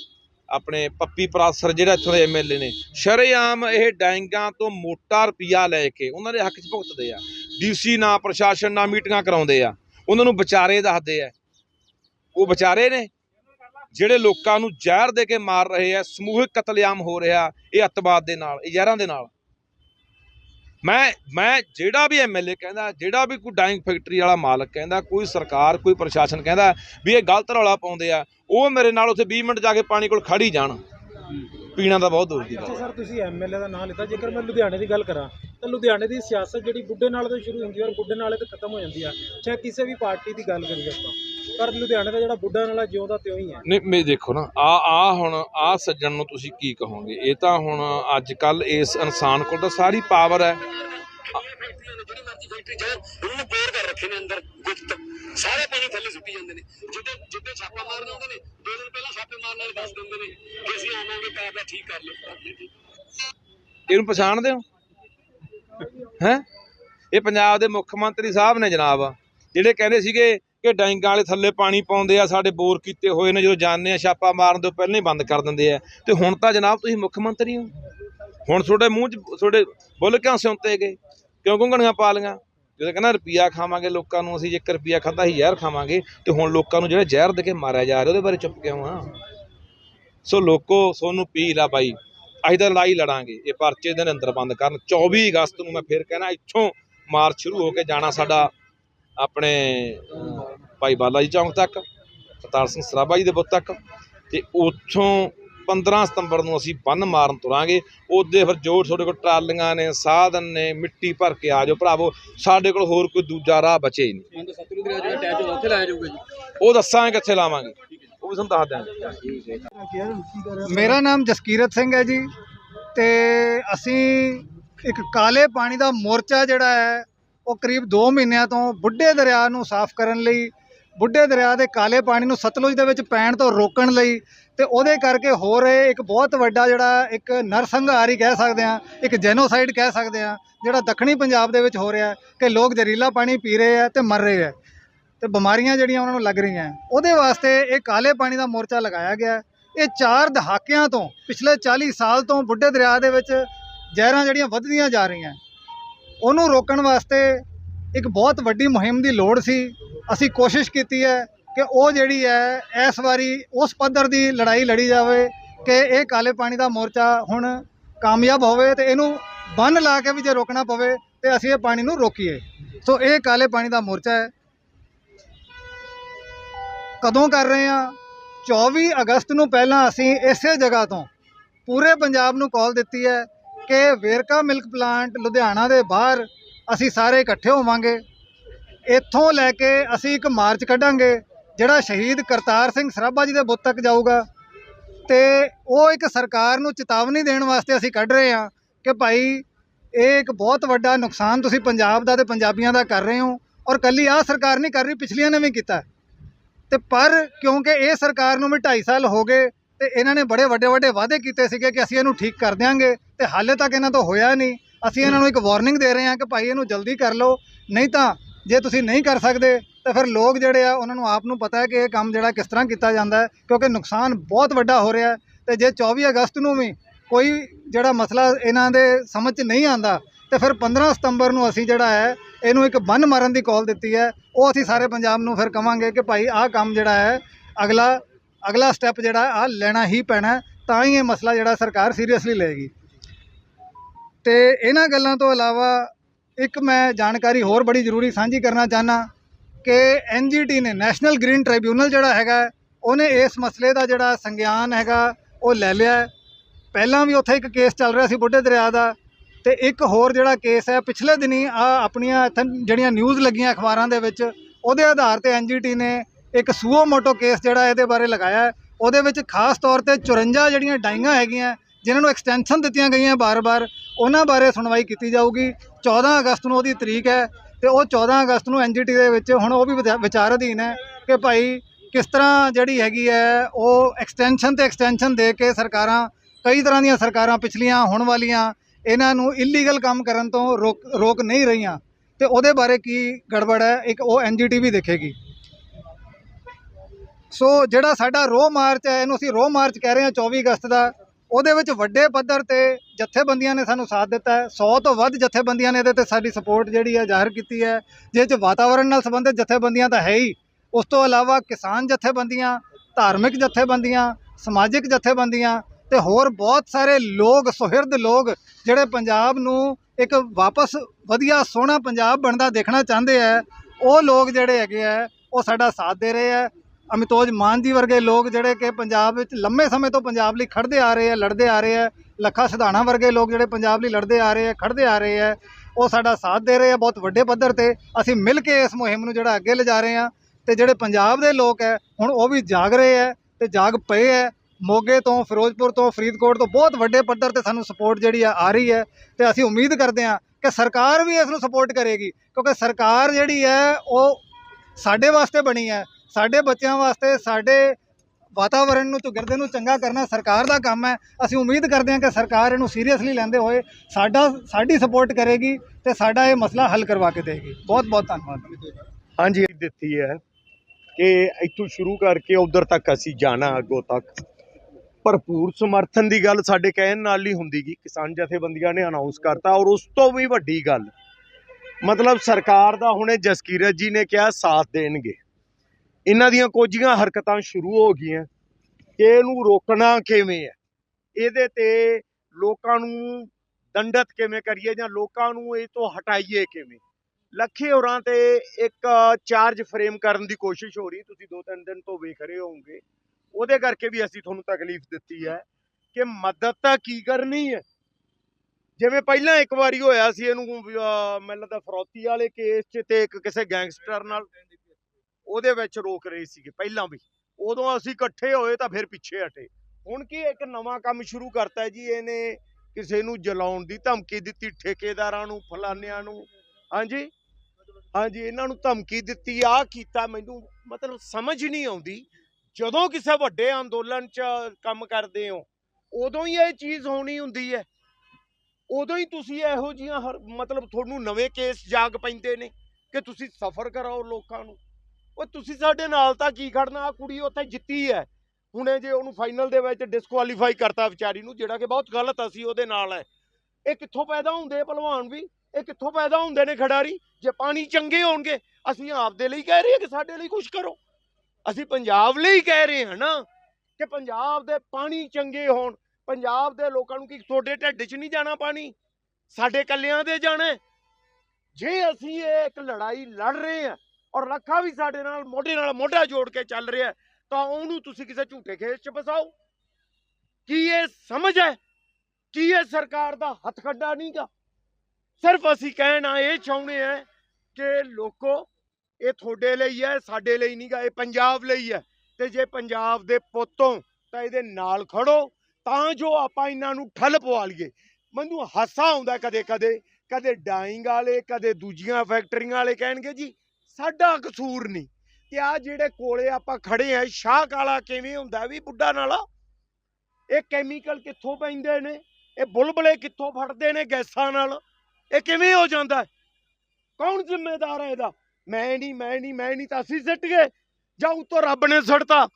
ਆਪਣੇ ਪੱਪੀ ਪ੍ਰਾਸਰ ਜਿਹੜਾ ਇੱਥੋਂ ਦੇ ਐਮਐਲਏ ਨੇ। ਸ਼ਰੇਆਮ ਇਹ ਡੈਂਗਾਂ ਤੋਂ ਮੋਟਾ ਰੁਪਈਆ ਲੈ ਕੇ ਉਹਨਾਂ ਦੇ ਹੱਕ 'ਚ ਭੁਗਤਦੇ ਆ। ਡੀਸੀ ਨਾ ਪ੍ਰਸ਼ਾਸਨ ਨਾ ਮੀਟਿੰਗਾਂ ਕਰਾਉਂਦੇ ਆ। ਉਹਨਾਂ ਨੂੰ ਵਿਚਾਰੇ ਦੱਸਦੇ ਆ। ਉਹ ਵਿਚਾਰੇ ਨੇ, ਜਿਹੜੇ ਲੋਕਾਂ ਨੂੰ ਜ਼ਹਿਰ ਦੇ ਕੇ ਮਾਰ ਰਹੇ ਆ, ਸਮੂਹਿਕ ਕਤਲੇਆਮ ਹੋ ਰਿਹਾ, ਇਹ ਅੱਤਵਾਦ ਦੇ ਨਾਲ, ਇਹ ਜ਼ਹਿਰਾਂ ਦੇ ਨਾਲ। ਮੈਂ ਮੈਂ ਜਿਹੜਾ ਵੀ ਐਮਐਲਏ ਕਹਿੰਦਾ, ਜਿਹੜਾ ਵੀ ਕੋਈ ਡਾਈਂਗ ਫੈਕਟਰੀ ਵਾਲਾ ਮਾਲਕ ਕਹਿੰਦਾ, ਕੋਈ ਸਰਕਾਰ, ਕੋਈ ਪ੍ਰਸ਼ਾਸਨ ਕਹਿੰਦਾ ਵੀ ਇਹ ਗਲਤ ਰੌਲਾ ਪਾਉਂਦੇ ਆ, ਉਹ ਮੇਰੇ ਨਾਲ ਉੱਥੇ 20 ਮਿੰਟ ਜਾ ਕੇ ਪਾਣੀ ਕੋਲ ਖੜੀ ਜਾਣ। ਪੀਣਾ ਤਾਂ ਬਹੁਤ ਦੂਰ ਦੀ ਗੱਲ
ਅੱਛਾ
ਆ।
ਸਰ ਤੁਸੀਂ ਐਮਐਲਏ ਦਾ ਨਾਮ ਲਿੱਤਾ। ਜੇਕਰ ਮੈਂ ਲੁਧਿਆਣੇ ਦੀ ਗੱਲ ਕਰਾਂ ਤਾਂ ਲੁਧਿਆਣੇ ਦੀ ਸਿਆਸਤ ਜਿਹੜੀ ਬੁੱਢੇ ਨਾਲੇ ਤੋਂ ਸ਼ੁਰੂ ਹੁੰਦੀ ਹੈ ਔਰ ਬੁੱਢੇ ਨਾਲੇ ਤੋਂ ਖਤਮ ਹੋ ਜਾਂਦੀ ਹੈ ਚਾਹੇ ਕਿਸੇ ਵੀ ਪਾਰਟੀ ਦੀ ਗੱਲ ਕਰੀਏ ਆਪਾਂ ਪਰ ਲੁਧਿਆਣੇ ਦਾ ਜਿਹੜਾ ਬੁੱਢਾ ਨਾਲਾ ਜਿਉਂਦਾ ਤਿਉਂ ਹੀ ਹੈ।
ਨਹੀਂ ਮੈਂ ਦੇਖੋ ਨਾ ਆ ਆ ਹੁਣ ਆ ਸੱਜਣ ਨੂੰ ਤੁਸੀਂ ਕੀ ਕਹੋਗੇ? ਇਹ ਤਾਂ ਹੁਣ ਅੱਜ ਕੱਲ ਇਸ ਇਨਸਾਨ ਕੋਲ ਤਾਂ ਸਾਰੀ ਪਾਵਰ ਹੈ।
ਫੈਕਟਰੀਆਂ ਨੇ, ਜਿਹੜੀ ਮਰਜ਼ੀ ਫੈਕਟਰੀ ਜਾਓ ਉਹਨਾਂ ਨੂੰ ਬੋਰ ਕਰ ਰੱਖੇ ਨੇ ਅੰਦਰ, ਗੁਪਤ। ਸਾਰੇ ਪਾਣੀ ਥੱਲੇ ਸੁੱਟੀ ਜਾਂਦੇ ਨੇ। ਜਿੱਦੇ ਜਿੱਦੇ ਛਾਪਾ ਮਾਰਨ ਆਉਂਦੇ ਨੇ, ਦੋ ਦਿਨ ਪਹਿਲਾਂ ਛਾਪੇ ਮਾਰਨ ਵਾਲੇ ਦੱਸ ਦਿੰਦੇ ਨੇ ਕਿ ਅਸੀਂ ਆਵਾਂਗੇ ਕਾਬਾ ਠੀਕ ਕਰ ਲਿਓ।
ਇਹਨੂੰ ਪਛਾਣਦੇ ਹੋ ਹੈ? ਇਹ ਪੰਜਾਬ ਦੇ ਮੁੱਖ ਮੰਤਰੀ ਸਾਹਿਬ ਨੇ ਜਨਾਬ, ਜਿਹੜੇ ਕਹਿੰਦੇ ਸੀਗੇ ਕਿ ਡੈਂਗਾਂ ਵਾਲੇ ਥੱਲੇ ਪਾਣੀ ਪਾਉਂਦੇ ਆ, ਸਾਡੇ ਬੋਰ ਕੀਤੇ ਹੋਏ ਨੇ, ਜਦੋਂ ਜਾਂਦੇ ਆ, ਛਾਪਾ ਮਾਰਨ ਤੋਂ ਪਹਿਲਾਂ ਹੀ ਬੰਦ ਕਰ ਦਿੰਦੇ ਆ। ਤੇ ਹੁਣ ਤਾਂ ਜਨਾਬ ਤੁਸੀਂ ਮੁੱਖ ਮੰਤਰੀ ਹੋ। ਹੁਣ ਤੁਹਾਡੇ ਮੂੰਹ 'ਚ, ਤੁਹਾਡੇ ਬੁੱਲ ਕਿਉਂ ਸਿਉਂਤੇ ਗਏ? ਕਿਉਂ ਘੁੰਗਣੀਆਂ ਪਾ ਲੀਆਂ ਜਦੋਂ ਕਹਿੰਦਾ ਰੁਪਿਆ ਖਾਵਾਂਗੇ ਲੋਕਾਂ ਨੂੰ, ਅਸੀਂ ਜੇ ਇੱਕ ਰੁਪਿਆ ਖਾਦਾ ਸੀ ਜ਼ਹਿਰ ਖਾਵਾਂਗੇ, ਤੇ ਹੁਣ ਲੋਕਾਂ ਨੂੰ ਜਿਹੜੇ ਜ਼ਹਿਰ ਦੇ ਕੇ ਮਾਰਿਆ ਜਾ ਰਿਹਾ, ਉਹਦੇ ਬਾਰੇ ਚੁੱਪ ਕਿਉਂ ਆ? ਸੋ ਲੋਕੋ, ਸੋਨੂੰ ਪੀ ਲਾ ਬਾਈ, ਅਸੀਂ ਤਾਂ ਲੜਾਈ ਲੜਾਂਗੇ, ਇਹ ਪਰਚੇ ਦੇ ਅੰਦਰ ਬੰਦ ਕਰਨ। 24 ਅਗਸਤ ਨੂੰ ਮੈਂ ਫਿਰ ਕਹਿਣਾ, ਇੱਥੋਂ ਮਾਰਚ ਸ਼ੁਰੂ ਹੋ ਕੇ ਜਾਣਾ ਸਾਡਾ ਆਪਣੇ ਭਾਈ ਬਾਲਾ ਜੀ ਚੌਂਕ ਤੱਕ, ਕਰਤਾਰ ਸਿੰਘ ਸਰਾਭਾ ਜੀ ਦੇ ਬੁੱਤ ਤੱਕ, ਤੇ ਉੱਥੋਂ 15 ਸਤੰਬਰ ਨੂੰ ਅਸੀਂ ਬੰਨ ਮਾਰਨ ਤੁਰਾਂਗੇ। ਉਹਦੇ ਫਿਰ ਜੋ ਤੁਹਾਡੇ ਕੋਲ ਟਰਾਲੀਆਂ ਨੇ ਸਾਧਨ ਨੇ ਮਿੱਟੀ ਭਰ ਕੇ ਆ ਜਾਓ ਭਰਾਵੋ। ਸਾਡੇ ਕੋਲ ਹੋਰ ਕੋਈ ਦੂਜਾ ਰਾਹ ਬਚੇ ਹੀ ਨਹੀਂ। ਉਹ ਦੱਸਾਂਗੇ ਕਿੱਥੇ ਲਾਵਾਂਗੇ। ਉਹ ਵੀ ਤੁਹਾਨੂੰ ਦੱਸ ਦਿਆਂਗੇ।
ਮੇਰਾ ਨਾਮ ਜਸਕੀਰਤ ਸਿੰਘ ਹੈ ਜੀ ਤੇ ਅਸੀਂ ਇੱਕ ਕਾਲੇ ਪਾਣੀ ਦਾ ਮੋਰਚਾ ਜਿਹੜਾ ਹੈ ਉਹ ਕਰੀਬ 2 ਮਹੀਨਿਆਂ ਤੋਂ ਬੁੱਢੇ ਦਰਿਆ ਨੂੰ ਸਾਫ਼ ਕਰਨ ਲਈ ਬੁੱਢੇ ਦਰਿਆ ਦੇ ਕਾਲੇ ਪਾਣੀ ਨੂੰ ਸਤਲੁਜ ਦੇ ਵਿੱਚ ਪੈਣ ਤੋਂ ਰੋਕਣ ਲਈ ਤੇ ਉਹਦੇ ਕਰਕੇ ਹੋ ਰਹੇ ਇੱਕ ਬਹੁਤ ਵੱਡਾ ਜਿਹੜਾ ਇੱਕ ਨਰਸੰਘਾਰੀ ਕਹਿ ਸਕਦੇ ਆ ਇੱਕ ਜੈਨੋਸਾਈਡ ਕਹਿ ਸਕਦੇ ਆ ਜਿਹੜਾ ਦੱਖਣੀ ਪੰਜਾਬ ਦੇ ਵਿੱਚ ਹੋ ਰਿਹਾ ਕਿ ਲੋਕ ਜ਼ਹਿਰੀਲਾ ਪਾਣੀ ਪੀ ਰਹੇ ਆ ਤੇ ਮਰ ਰਹੇ ਆ ਤੇ ਬਿਮਾਰੀਆਂ ਜਿਹੜੀਆਂ ਉਹਨਾਂ ਨੂੰ ਲੱਗ ਰਹੀਆਂ ਉਹਦੇ ਵਾਸਤੇ ਇਹ ਕਾਲੇ ਪਾਣੀ ਦਾ ਮੋਰਚਾ ਲਗਾਇਆ ਗਿਆ ਇਹ ਚਾਰ ਦਹਾਕਿਆਂ ਤੋਂ, ਪਿਛਲੇ 40 ਸਾਲ ਤੋਂ ਬੁੱਢੇ ਦਰਿਆ ਦੇ ਵਿੱਚ ਜ਼ਹਿਰਾਂ ਜਿਹੜੀਆਂ ਵੱਧਦੀਆਂ ਜਾ ਰਹੀਆਂ ਉਹਨੂੰ ਰੋਕਣ ਵਾਸਤੇ ਇੱਕ ਬਹੁਤ ਵੱਡੀ ਮੁਹਿੰਮ ਦੀ ਲੋੜ ਸੀ। ਅਸੀਂ ਕੋਸ਼ਿਸ਼ ਕੀਤੀ ਹੈ ਕਿ ਉਹ ਜਿਹੜੀ ਹੈ, ਇਸ ਵਾਰੀ ਉਸ ਪੱਧਰ ਦੀ ਲੜਾਈ ਲੜੀ ਜਾਵੇ ਕਿ ਇਹ ਕਾਲੇ ਪਾਣੀ ਦਾ ਮੋਰਚਾ ਹੁਣ ਕਾਮਯਾਬ ਹੋਵੇ ਤੇ ਇਹਨੂੰ ਬੰਨ ਲਾ ਕੇ ਵੀ ਜੇ ਰੋਕਣਾ ਪਵੇ ਤੇ ਅਸੀਂ ਇਹ ਪਾਣੀ ਨੂੰ ਰੋਕੀਏ। ਸੋ ਇਹ ਕਾਲੇ ਪਾਣੀ ਦਾ ਮੋਰਚਾ ਹੈ। ਕਦੋਂ ਕਰ ਰਹੇ ਹਾਂ? 24 ਅਗਸਤ ਨੂੰ ਪਹਿਲਾਂ ਅਸੀਂ ਇਸੇ ਜਗ੍ਹਾ ਤੋਂ ਪੂਰੇ ਪੰਜਾਬ ਨੂੰ ਕਾਲ ਦਿੱਤੀ ਹੈ ਕਿ ਵੇਰਕਾ ਮਿਲਕ ਪਲਾਂਟ ਲੁਧਿਆਣਾ ਦੇ ਬਾਹਰ ਅਸੀਂ ਸਾਰੇ ਇਕੱਠੇ ਹੋਵਾਂਗੇ। ਇੱਥੋਂ ਲੈ ਕੇ ਅਸੀਂ ਇੱਕ ਮਾਰਚ ਕੱਢਾਂਗੇ ਜਿਹੜਾ ਸ਼ਹੀਦ ਕਰਤਾਰ ਸਿੰਘ ਸਰਾਭਾ ਜੀ ਦੇ ਬੁੱਤ ਤੱਕ ਜਾਊਗਾ ਤੇ ਉਹ ਇੱਕ ਸਰਕਾਰ ਨੂੰ ਚੇਤਾਵਨੀ ਦੇਣ ਵਾਸਤੇ ਅਸੀਂ ਕੱਢ ਰਹੇ ਹਾਂ ਕਿ ਭਾਈ ਇਹ ਇੱਕ ਬਹੁਤ ਵੱਡਾ ਨੁਕਸਾਨ ਤੁਸੀਂ ਪੰਜਾਬ ਦਾ ਤੇ ਪੰਜਾਬੀਆਂ ਦਾ ਕਰ ਰਹੇ ਹੋ ਔਰ ਕੱਲੀ ਆਹ ਸਰਕਾਰ ਨਹੀਂ ਕਰ ਰਹੀ, ਪਿਛਲੀਆਂ ਨੇ ਵੀ ਕੀਤਾ। ਤੇ ਪਰ ਕਿਉਂਕਿ ਇਹ ਸਰਕਾਰ ਨੂੰ ਵੀ 2.5 ਸਾਲ ਹੋ ਗਏ ਤੇ ਇਹਨਾਂ ਨੇ ਬੜੇ ਵੱਡੇ ਵੱਡੇ ਵਾਅਦੇ ਕੀਤੇ ਸੀਗੇ ਕਿ ਅਸੀਂ ਇਹਨੂੰ ਠੀਕ ਕਰ ਦਿਆਂਗੇ ਤੇ ਹਾਲੇ ਤੱਕ ਇਹਨਾਂ ਤੋਂ ਹੋਇਆ ਨਹੀਂ। ਅਸੀਂ ਇਹਨਾਂ ਨੂੰ ਇੱਕ ਵਾਰਨਿੰਗ ਦੇ ਰਹੇ ਹਾਂ ਕਿ ਭਾਈ ਇਹਨੂੰ ਜਲਦੀ ਕਰ ਲਓ, ਨਹੀਂ ਤਾਂ ਜੇ ਤੁਸੀਂ ਨਹੀਂ ਕਰ ਸਕਦੇ ਤਾਂ ਫਿਰ ਲੋਕ ਜਿਹੜੇ ਆ, ਉਹਨਾਂ ਨੂੰ ਆਪ ਨੂੰ ਪਤਾ ਹੈ ਕਿ ਇਹ ਕੰਮ ਜਿਹੜਾ ਕਿਸ ਤਰ੍ਹਾਂ ਕੀਤਾ ਜਾਂਦਾ ਹੈ, ਕਿਉਂਕਿ ਨੁਕਸਾਨ ਬਹੁਤ ਵੱਡਾ ਹੋ ਰਿਹਾ ਹੈ। ਤੇ ਜੇ 24 ਅਗਸਤ ਨੂੰ ਵੀ ਕੋਈ ਜਿਹੜਾ ਮਸਲਾ ਇਹਨਾਂ ਦੇ ਸਮਝ 'ਚ ਨਹੀਂ ਆਂਦਾ ਤੇ ਫਿਰ 15 ਸਤੰਬਰ ਨੂੰ ਅਸੀਂ ਜਿਹੜਾ ਹੈ, ਇਹਨੂੰ ਇੱਕ ਬੰਨ ਮਾਰਨ ਦੀ ਕਾਲ ਦਿੱਤੀ ਹੈ। ਉਹ ਅਸੀਂ ਸਾਰੇ ਪੰਜਾਬ ਨੂੰ ਫਿਰ ਕਵਾਂਗੇ ਕਿ ਭਾਈ ਆਹ ਕੰਮ ਜਿਹੜਾ ਹੈ, ਅਗਲਾ ਅਗਲਾ ਸਟੈਪ ਜਿਹੜਾ ਆ ਲੈਣਾ ਹੀ ਪੈਣਾ ਤਾਂ ਹੀ ਇਹ ਮਸਲਾ ਜਿਹੜਾ ਸਰਕਾਰ ਸੀਰੀਅਸਲੀ ਲਏਗੀ। ਤੇ ਇਹਨਾਂ ਗੱਲਾਂ ਤੋਂ ਇਲਾਵਾ ਇੱਕ ਮੈਂ ਜਾਣਕਾਰੀ ਹੋਰ ਬੜੀ ਜ਼ਰੂਰੀ ਸਾਂਝੀ ਕਰਨਾ ਚਾਹਨਾ ਕਿ ਐਨਜੀਟੀ ਨੇ ਨੈਸ਼ਨਲ ਗ੍ਰੀਨ ਟ੍ਰਿਬਿਊਨਲ ਜਿਹੜਾ ਹੈਗਾ, ਉਹਨੇ ਇਸ ਮਸਲੇ ਦਾ ਜਿਹੜਾ ਸੰਗਿਆਨ ਹੈਗਾ, ਉਹ ਲੈ ਲਿਆ ਪਹਿਲਾਂ ਵੀ ਉੱਥੇ ਇੱਕ ਕੇਸ ਚੱਲ ਰਿਹਾ ਸੀ ਬੁੱਢੇ ਦਰਿਆ ਦਾ, ਤੇ ਇੱਕ ਹੋਰ ਜਿਹੜਾ ਕੇਸ ਹੈ, ਪਿਛਲੇ ਦਿਨੀ ਆ ਆਪਣੀਆਂ ਇੱਥੇ ਜਿਹੜੀਆਂ ਨਿਊਜ਼ ਲੱਗੀਆਂ ਅਖਬਾਰਾਂ ਦੇ ਵਿੱਚ, ਉਹਦੇ ਆਧਾਰ ਤੇ ਐਨਜੀਟੀ ਨੇ ਇੱਕ ਸੂਓ ਮੋਟੋ ਕੇਸ ਜਿਹੜਾ ਇਹਦੇ ਬਾਰੇ ਲਗਾਇਆ ਉਹਦੇ ਵਿੱਚ ਖਾਸ ਤੌਰ ਤੇ 54 ਜਿਹੜੀਆਂ ਡਾਈਆਂ ਹੈਗੀਆਂ, ਜਿਨ੍ਹਾਂ ਨੂੰ ਐਕਸਟੈਂਸ਼ਨ ਦਿੱਤੀਆਂ ਗਈਆਂ ਬਾਰ-ਬਾਰ, ਉਹਨਾਂ ਬਾਰੇ ਸੁਣਵਾਈ ਕੀਤੀ ਜਾਊਗੀ। 14 ਅਗਸਤ ਨੂੰ ਉਹਦੀ ਤਰੀਕ ਹੈ ਤੇ ਉਹ 14 ਅਗਸਤ ਨੂੰ ਐਨਜੀਟੀ ਦੇ ਵਿੱਚ ਹੁਣ ਉਹ ਵੀ ਵਿਚਾਰ ਅਧੀਨ ਹੈ ਕਿ ਭਾਈ ਕਿਸ ਤਰ੍ਹਾਂ ਜਿਹੜੀ ਹੈਗੀ ਹੈ ਉਹ ਐਕਸਟੈਂਸ਼ਨ ਤੇ ਐਕਸਟੈਂਸ਼ਨ ਦੇ ਕੇ ਸਰਕਾਰਾਂ, ਕਈ ਤਰ੍ਹਾਂ ਦੀਆਂ ਸਰਕਾਰਾਂ ਪਿਛਲੀਆਂ, ਹੁਣ ਵਾਲੀਆਂ, ਇਹਨਾਂ ਨੂੰ ਇਲੀਗਲ ਕੰਮ ਕਰਨ ਤੋਂ ਰੋਕ ਰੋਕ ਨਹੀਂ ਰਹੀਆਂ। ਤੇ ਉਹਦੇ ਬਾਰੇ ਕੀ ਗੜਬੜ ਹੈ? ਇੱਕ ਉਹ ਐਨਜੀਟੀ ਵੀ ਦੇਖੇਗੀ। ਸੋ ਜਿਹੜਾ ਸਾਡਾ ਰੋ ਮਾਰਚ ਹੈ, ਇਹਨੂੰ ਅਸੀਂ ਰੋ ਮਾਰਚ ਕਹਿ ਰਹੇ ਹਾਂ 24 ਅਗਸਤ ਦਾ। ਉਹਦੇ ਵਿੱਚ ਵੱਡੇ ਪੱਧਰ ਤੇ ਜਥੇਬੰਦੀਆਂ ਨੇ ਸਾਨੂੰ ਸਾਥ ਦਿੱਤਾ ਹੈ। 100 ਤੋਂ ਵੱਧ ਜਥੇਬੰਦੀਆਂ ਨੇ ਇਹਦੇ ਤੇ ਸਾਡੀ ਸਪੋਰਟ ਜਿਹੜੀ ਹੈ ਜ਼ਾਹਿਰ ਕੀਤੀ ਹੈ। ਜਿਸ 'ਚ ਵਾਤਾਵਰਣ ਨਾਲ ਸੰਬੰਧਿਤ ਜਥੇਬੰਦੀਆਂ ਤਾਂ ਹੈ ਹੀ। ਉਸ ਤੋਂ ਇਲਾਵਾ ਕਿਸਾਨ ਜਥੇਬੰਦੀਆਂ, ਧਾਰਮਿਕ ਜਥੇਬੰਦੀਆਂ, ਸਮਾਜਿਕ ਜਥੇਬੰਦੀਆਂ ਤੇ ਹੋਰ ਬਹੁਤ ਸਾਰੇ ਲੋਕ, ਸੁਹਿਰਦ ਲੋਕ ਜਿਹੜੇ ਪੰਜਾਬ ਨੂੰ ਇੱਕ ਵਾਪਸ ਵਧੀਆ, ਸੋਹਣਾ ਪੰਜਾਬ ਬਣਦਾ ਦੇਖਣਾ ਚਾਹੁੰਦੇ ਆ ਉਹ ਲੋਕ ਜਿਹੜੇ ਹੈਗੇ ਆ ਉਹ ਸਾਡਾ ਸਾਥ ਦੇ ਰਹੇ ਆ ਅਮਿਤੋਜ ਮਾਨ ਜੀ ਵਰਗੇ ਲੋਕ ਜਿਹੜੇ ਕਿ ਪੰਜਾਬ ਵਿੱਚ ਲੰਮੇ ਸਮੇਂ ਤੋਂ ਪੰਜਾਬ ਲਈ ਖੜਦੇ ਆ ਰਹੇ ਆ, ਲੜਦੇ ਆ ਰਹੇ ਆ, ਲੱਖਾ ਸਿਧਾਣਾ ਵਰਗੇ ਲੋਕ ਜਿਹੜੇ ਪੰਜਾਬ ਲਈ ਲੜਦੇ ਆ ਰਹੇ ਆ, ਖੜਦੇ ਆ ਰਹੇ ਆ, ਉਹ ਸਾਡਾ ਸਾਥ ਦੇ ਰਹੇ ਆ ਬਹੁਤ ਵੱਡੇ ਪੱਧਰ ਤੇ। ਅਸੀਂ ਮਿਲ ਕੇ ਇਸ ਮੁਹਿੰਮ ਨੂੰ ਜਿਹੜਾ ਅੱਗੇ ਲਿਜਾ ਰਹੇ ਆ ਤੇ ਜਿਹੜੇ ਪੰਜਾਬ ਦੇ ਲੋਕ ਹੈ ਹੁਣ ਉਹ ਵੀ ਜਾਗ ਰਹੇ ਹੈ ਤੇ ਜਾਗ ਪਏ ਹੈ ਮੋਗੇ ਤੋਂ, ਫਿਰੋਜ਼ਪੁਰ ਤੋਂ, ਫਰੀਦਕੋਟ ਤੋਂ ਬਹੁਤ ਵੱਡੇ ਪੱਧਰ ਤੇ ਸਾਨੂੰ ਸਪੋਰਟ ਜਿਹੜੀ ਆ ਆ ਰਹੀ ਹੈ ਤੇ ਅਸੀਂ ਉਮੀਦ ਕਰਦੇ ਹਾਂ ਕਿ ਸਰਕਾਰ ਵੀ ਇਸ ਨੂੰ ਸਪੋਰਟ ਕਰੇਗੀ ਕਿਉਂਕਿ ਸਰਕਾਰ ਜਿਹੜੀ ਹੈ ਉਹ ਸਾਡੇ ਵਾਸਤੇ ਬਣੀ ਹੈ ਸਾਡੇ ਬੱਚਿਆਂ ਵਾਸਤੇ, ਸਾਡੇ ਵਾਤਾਵਰਣ ਨੂੰ ਝੁਗਰਦੇ ਨੂੰ ਚੰਗਾ ਕਰਨਾ ਸਰਕਾਰ ਦਾ ਕੰਮ ਹੈ। ਅਸੀਂ ਉਮੀਦ ਕਰਦੇ ਹਾਂ ਕਿ ਸਰਕਾਰ ਇਹਨੂੰ ਸੀਰੀਅਸਲੀ ਲੈਂਦੇ ਹੋਏ ਸਾਡਾ, ਸਾਡੀ ਸਪੋਰਟ ਕਰੇਗੀ ਤੇ ਸਾਡਾ ਇਹ ਮਸਲਾ ਹੱਲ ਕਰਵਾ ਕੇ ਦੇਗੀ। ਬਹੁਤ ਬਹੁਤ ਧੰਨਵਾਦ।
ਹਾਂਜੀ ਦਿੱਤੀ ਹੈ ਕਿ ਇੱਥੋਂ ਸ਼ੁਰੂ ਕਰਕੇ ਉਧਰ ਤੱਕ ਅਸੀਂ ਜਾਣਾ ਅੱਗੋਂ ਤੱਕ। ਭਰਪੂਰ ਸਮਰਥਨ ਦੀ ਗੱਲ ਸਾਡੇ ਕਹਿਣ ਨਾਲ ਹੀ ਹੁੰਦੀ ਗੀ। ਕਿਸਾਨ ਜਥੇਬੰਦੀਆਂ ਨੇ ਅਨਾਉਂਸ ਕਰਤਾ ਔਰ ਉਸ ਤੋਂ ਵੀ ਵੱਡੀ ਗੱਲ, ਮਤਲਬ ਸਰਕਾਰ ਦਾ ਹੁਣੇ ਜਸਕੀਰਤ ਜੀ ਨੇ ਕਿਹਾ, ਸਾਥ ਦੇਣਗੇ। ਇਹਨਾਂ ਦੀਆਂ ਕੋਝੀਆਂ ਹਰਕਤਾਂ ਸ਼ੁਰੂ ਹੋ ਗਈਆਂ। ਕਿ ਇਹਨੂੰ ਰੋਕਣਾ ਕਿਵੇਂ ਹੈ? ਇਹਦੇ ਤੇ ਲੋਕਾਂ ਨੂੰ ਦੰਡਤ ਕਿਵੇਂ ਕਰੀਏ ਜਾਂ ਲੋਕਾਂ ਨੂੰ ਇਹ ਤੋਂ ਹਟਾਈਏ ਕਿਵੇਂ? ਲੱਖੇ ਹੋਰਾਂ ਤੇ ਇੱਕ ਚਾਰਜ ਫਰੇਮ ਕਰਨ ਦੀ ਕੋਸ਼ਿਸ਼ ਹੋ ਰਹੀ। ਤੁਸੀਂ ਦੋ ਤਿੰਨ ਦਿਨ ਤੋਂ ਵੇਖ ਰਹੇ ਹੋਵੋਗੇ। ਉਹਦੇ ਕਰਕੇ ਵੀ ਅਸੀਂ ਤੁਹਾਨੂੰ ਤਕਲੀਫ ਦਿੱਤੀ ਹੈ ਕਿ ਮਦਦ ਤਾਂ ਕੀ ਕਰਨੀ ਹੈ? ਜਿਵੇਂ ਪਹਿਲਾਂ ਇੱਕ ਵਾਰੀ ਹੋਇਆ ਸੀ ਇਹਨੂੰ ਅਹ, ਮੈਨੂੰ ਲੱਗਦਾ ਫਰੌਤੀ ਵਾਲੇ ਕੇਸ 'ਚ ਤੇ ਇੱਕ ਕਿਸੇ ਗੈਂਗਸਟਰ ਨਾਲ। ਉਹਦੇ ਵਿੱਚ ਰੋਕ ਰਹੇ ਸੀਗੇ ਪਹਿਲਾਂ ਵੀ। ਉਦੋਂ ਅਸੀਂ ਇਕੱਠੇ ਹੋਏ ਤਾਂ ਫਿਰ ਪਿੱਛੇ ਹਟੇ। ਹੁਣ ਕੀ ਇੱਕ ਨਵਾਂ ਕੰਮ ਸ਼ੁਰੂ ਕਰਤਾ ਜੀ, ਇਹਨੇ ਕਿਸੇ ਨੂੰ ਜਲਾਉਣ ਦੀ ਧਮਕੀ ਦਿੱਤੀ, ਠੇਕੇਦਾਰਾਂ ਨੂੰ, ਫਲਾਨਿਆਂ ਨੂੰ। ਹਾਂਜੀ? ਹਾਂਜੀ, ਇਹਨਾਂ ਨੂੰ ਧਮਕੀ ਦਿੱਤੀ ਆ ਕੀਤਾ, ਮੈਨੂੰ ਮਤਲਬ ਸਮਝ ਨਹੀਂ ਆਉਂਦੀ। ਜਦੋਂ ਕਿਸੇ ਵੱਡੇ ਅੰਦੋਲਨ 'ਚ ਕੰਮ ਕਰਦੇ ਹੋ, ਉਦੋਂ ਹੀ ਇਹ ਚੀਜ਼ ਹੋਣੀ ਹੁੰਦੀ ਹੈ। ਉਦੋਂ ਹੀ ਤੁਸੀਂ ਇਹੋ ਜੀਆਂ ਹਰ- ਮਤਲਬ ਤੁਹਾਨੂੰ ਨਵੇਂ ਕੇਸ ਜਾਗ ਪੈਂਦੇ ਨੇ ਕਿ ਤੁਸੀਂ ਸਫਰ ਕਰਾਓ ਲੋਕਾਂ ਨੂੰ। ਉਹ ਤੁਸੀਂ ਸਾਡੇ ਨਾਲ ਤਾਂ ਕੀ ਖੜਨਾ? ਆ ਕੁੜੀ ਉੱਥੇ ਜਿੱਤੀ ਹੈ। ਹੁਣੇ ਜੇ ਉਹਨੂੰ ਫਾਈਨਲ ਦੇ ਵਿੱਚ ਡਿਸਕੁਆਲੀਫਾਈ ਕਰਤਾ ਵਿਚਾਰੀ ਨੂੰ, ਜਿਹੜਾ ਕਿ ਬਹੁਤ ਗਲਤ ਅਸੀਂ ਉਹਦੇ ਨਾਲ ਹੈ। ਇਹ ਕਿੱਥੋਂ ਪੈਦਾ ਹੁੰਦੇ ਆ ਭਲਵਾਨ ਵੀ? ਇਹ ਕਿੱਥੋਂ ਪੈਦਾ ਹੁੰਦੇ ਨੇ ਖਿਡਾਰੀ? ਜੇ ਪਾਣੀ ਚੰਗੇ ਹੋਣਗੇ, ਅਸੀਂ ਆਪਦੇ ਲਈ ਕਹਿ ਰਹੇ ਹਾਂ ਕਿ ਸਾਡੇ ਲਈ ਕੁਝ ਕਰੋ। ਅਸੀਂ ਪੰਜਾਬ ਲਈ ਕਹਿ ਰਹੇ ਹਾਂ ਨਾ ਕਿ ਪੰਜਾਬ ਦੇ ਪਾਣੀ ਚੰਗੇ ਹੋਣ। ਪੰਜਾਬ ਦੇ ਲੋਕਾਂ ਨੂੰ ਕਿ ਤੁਹਾਡੇ ਢਿੱਡ 'ਚ ਨਹੀਂ ਜਾਣਾ ਪਾਣੀ? ਸਾਡੇ ਕੱਲਿਆਂ ਦੇ ਜਾਣਾ ਜੇ ਅਸੀਂ ਇਹ ਇੱਕ ਲੜਾਈ ਲੜ ਰਹੇ ਹਾਂ ਔਰ ਲੱਖਾ ਵੀ ਸਾਡੇ ਨਾਲ ਮੋਢੇ ਨਾਲ ਮੋਢਾ ਜੋੜ ਕੇ ਚੱਲ ਰਿਹਾ ਤਾਂ ਉਹਨੂੰ ਤੁਸੀਂ ਕਿਸੇ ਝੂਠੇ ਖੇਸ 'ਚ ਫਸਾਓ। ਕੀ ਇਹ ਸਮਝ ਹੈ? ਕੀ ਇਹ ਸਰਕਾਰ ਦਾ ਹੱਥ ਖੱਡਾ ਨਹੀਂਗਾ? ਸਿਰਫ ਅਸੀਂ ਕਹਿਣਾ ਇਹ ਚਾਹੁੰਦੇ ਆ ਕਿ ਲੋਕੋ, ਇਹ ਤੁਹਾਡੇ ਲਈ ਹੈ, ਸਾਡੇ ਲਈ ਨਹੀਂਗਾ, ਇਹ ਪੰਜਾਬ ਲਈ ਹੈ। ਤੇ ਜੇ ਪੰਜਾਬ ਦੇ ਪੁੱਤੋਂ ਤਾਂ ਇਹਦੇ ਨਾਲ ਖੜੋ, ਤਾਂ ਜੋ ਆਪਾਂ ਇਹਨਾਂ ਨੂੰ ਠੱਲ ਪਵਾ ਲਈਏ। ਮੈਨੂੰ ਹਾਸਾ ਆਉਂਦਾ ਕਦੇ ਕਦੇ ਕਦੇ ਡਾਈਂਗ ਵਾਲੇ, ਕਦੇ ਦੂਜੀਆਂ ਫੈਕਟਰੀਆਂ ਵਾਲੇ ਕਹਿਣਗੇ ਜੀ ਸਾਡਾ ਕਸੂਰ ਨਹੀਂ। ਤੇ ਆ ਜਿਹੜੇ ਕੋਲੇ ਆਪਾਂ ਖੜੇ ਆ, ਸ਼ਾਹ ਕਾਲਾ ਕਿਵੇਂ ਹੁੰਦਾ ਵੀ ਬੁੱਢਾ ਨਾਲਾ? ਇਹ ਕੈਮੀਕਲ ਕਿੱਥੋਂ ਪੈਂਦੇ ਨੇ? ਇਹ ਬੁਲਬਲੇ ਕਿੱਥੋਂ ਫੜਦੇ ਨੇ ਗੈਸਾਂ ਨਾਲ? ਇਹ ਕਿਵੇਂ ਹੋ ਜਾਂਦਾ? ਕੌਣ ਜ਼ਿੰਮੇਦਾਰ ਹੈ ਇਹਦਾ? ਮੈਂ ਨਹੀਂ ਮੈਂ ਨਹੀਂ ਮੈਂ ਨਹੀਂ ਤਾਂ ਅਸੀਂ ਸਿੱਟ ਗਏ। ਜਾਂ ਉਤੋਂ ਰੱਬ ਨੇ ਸੜਤਾ।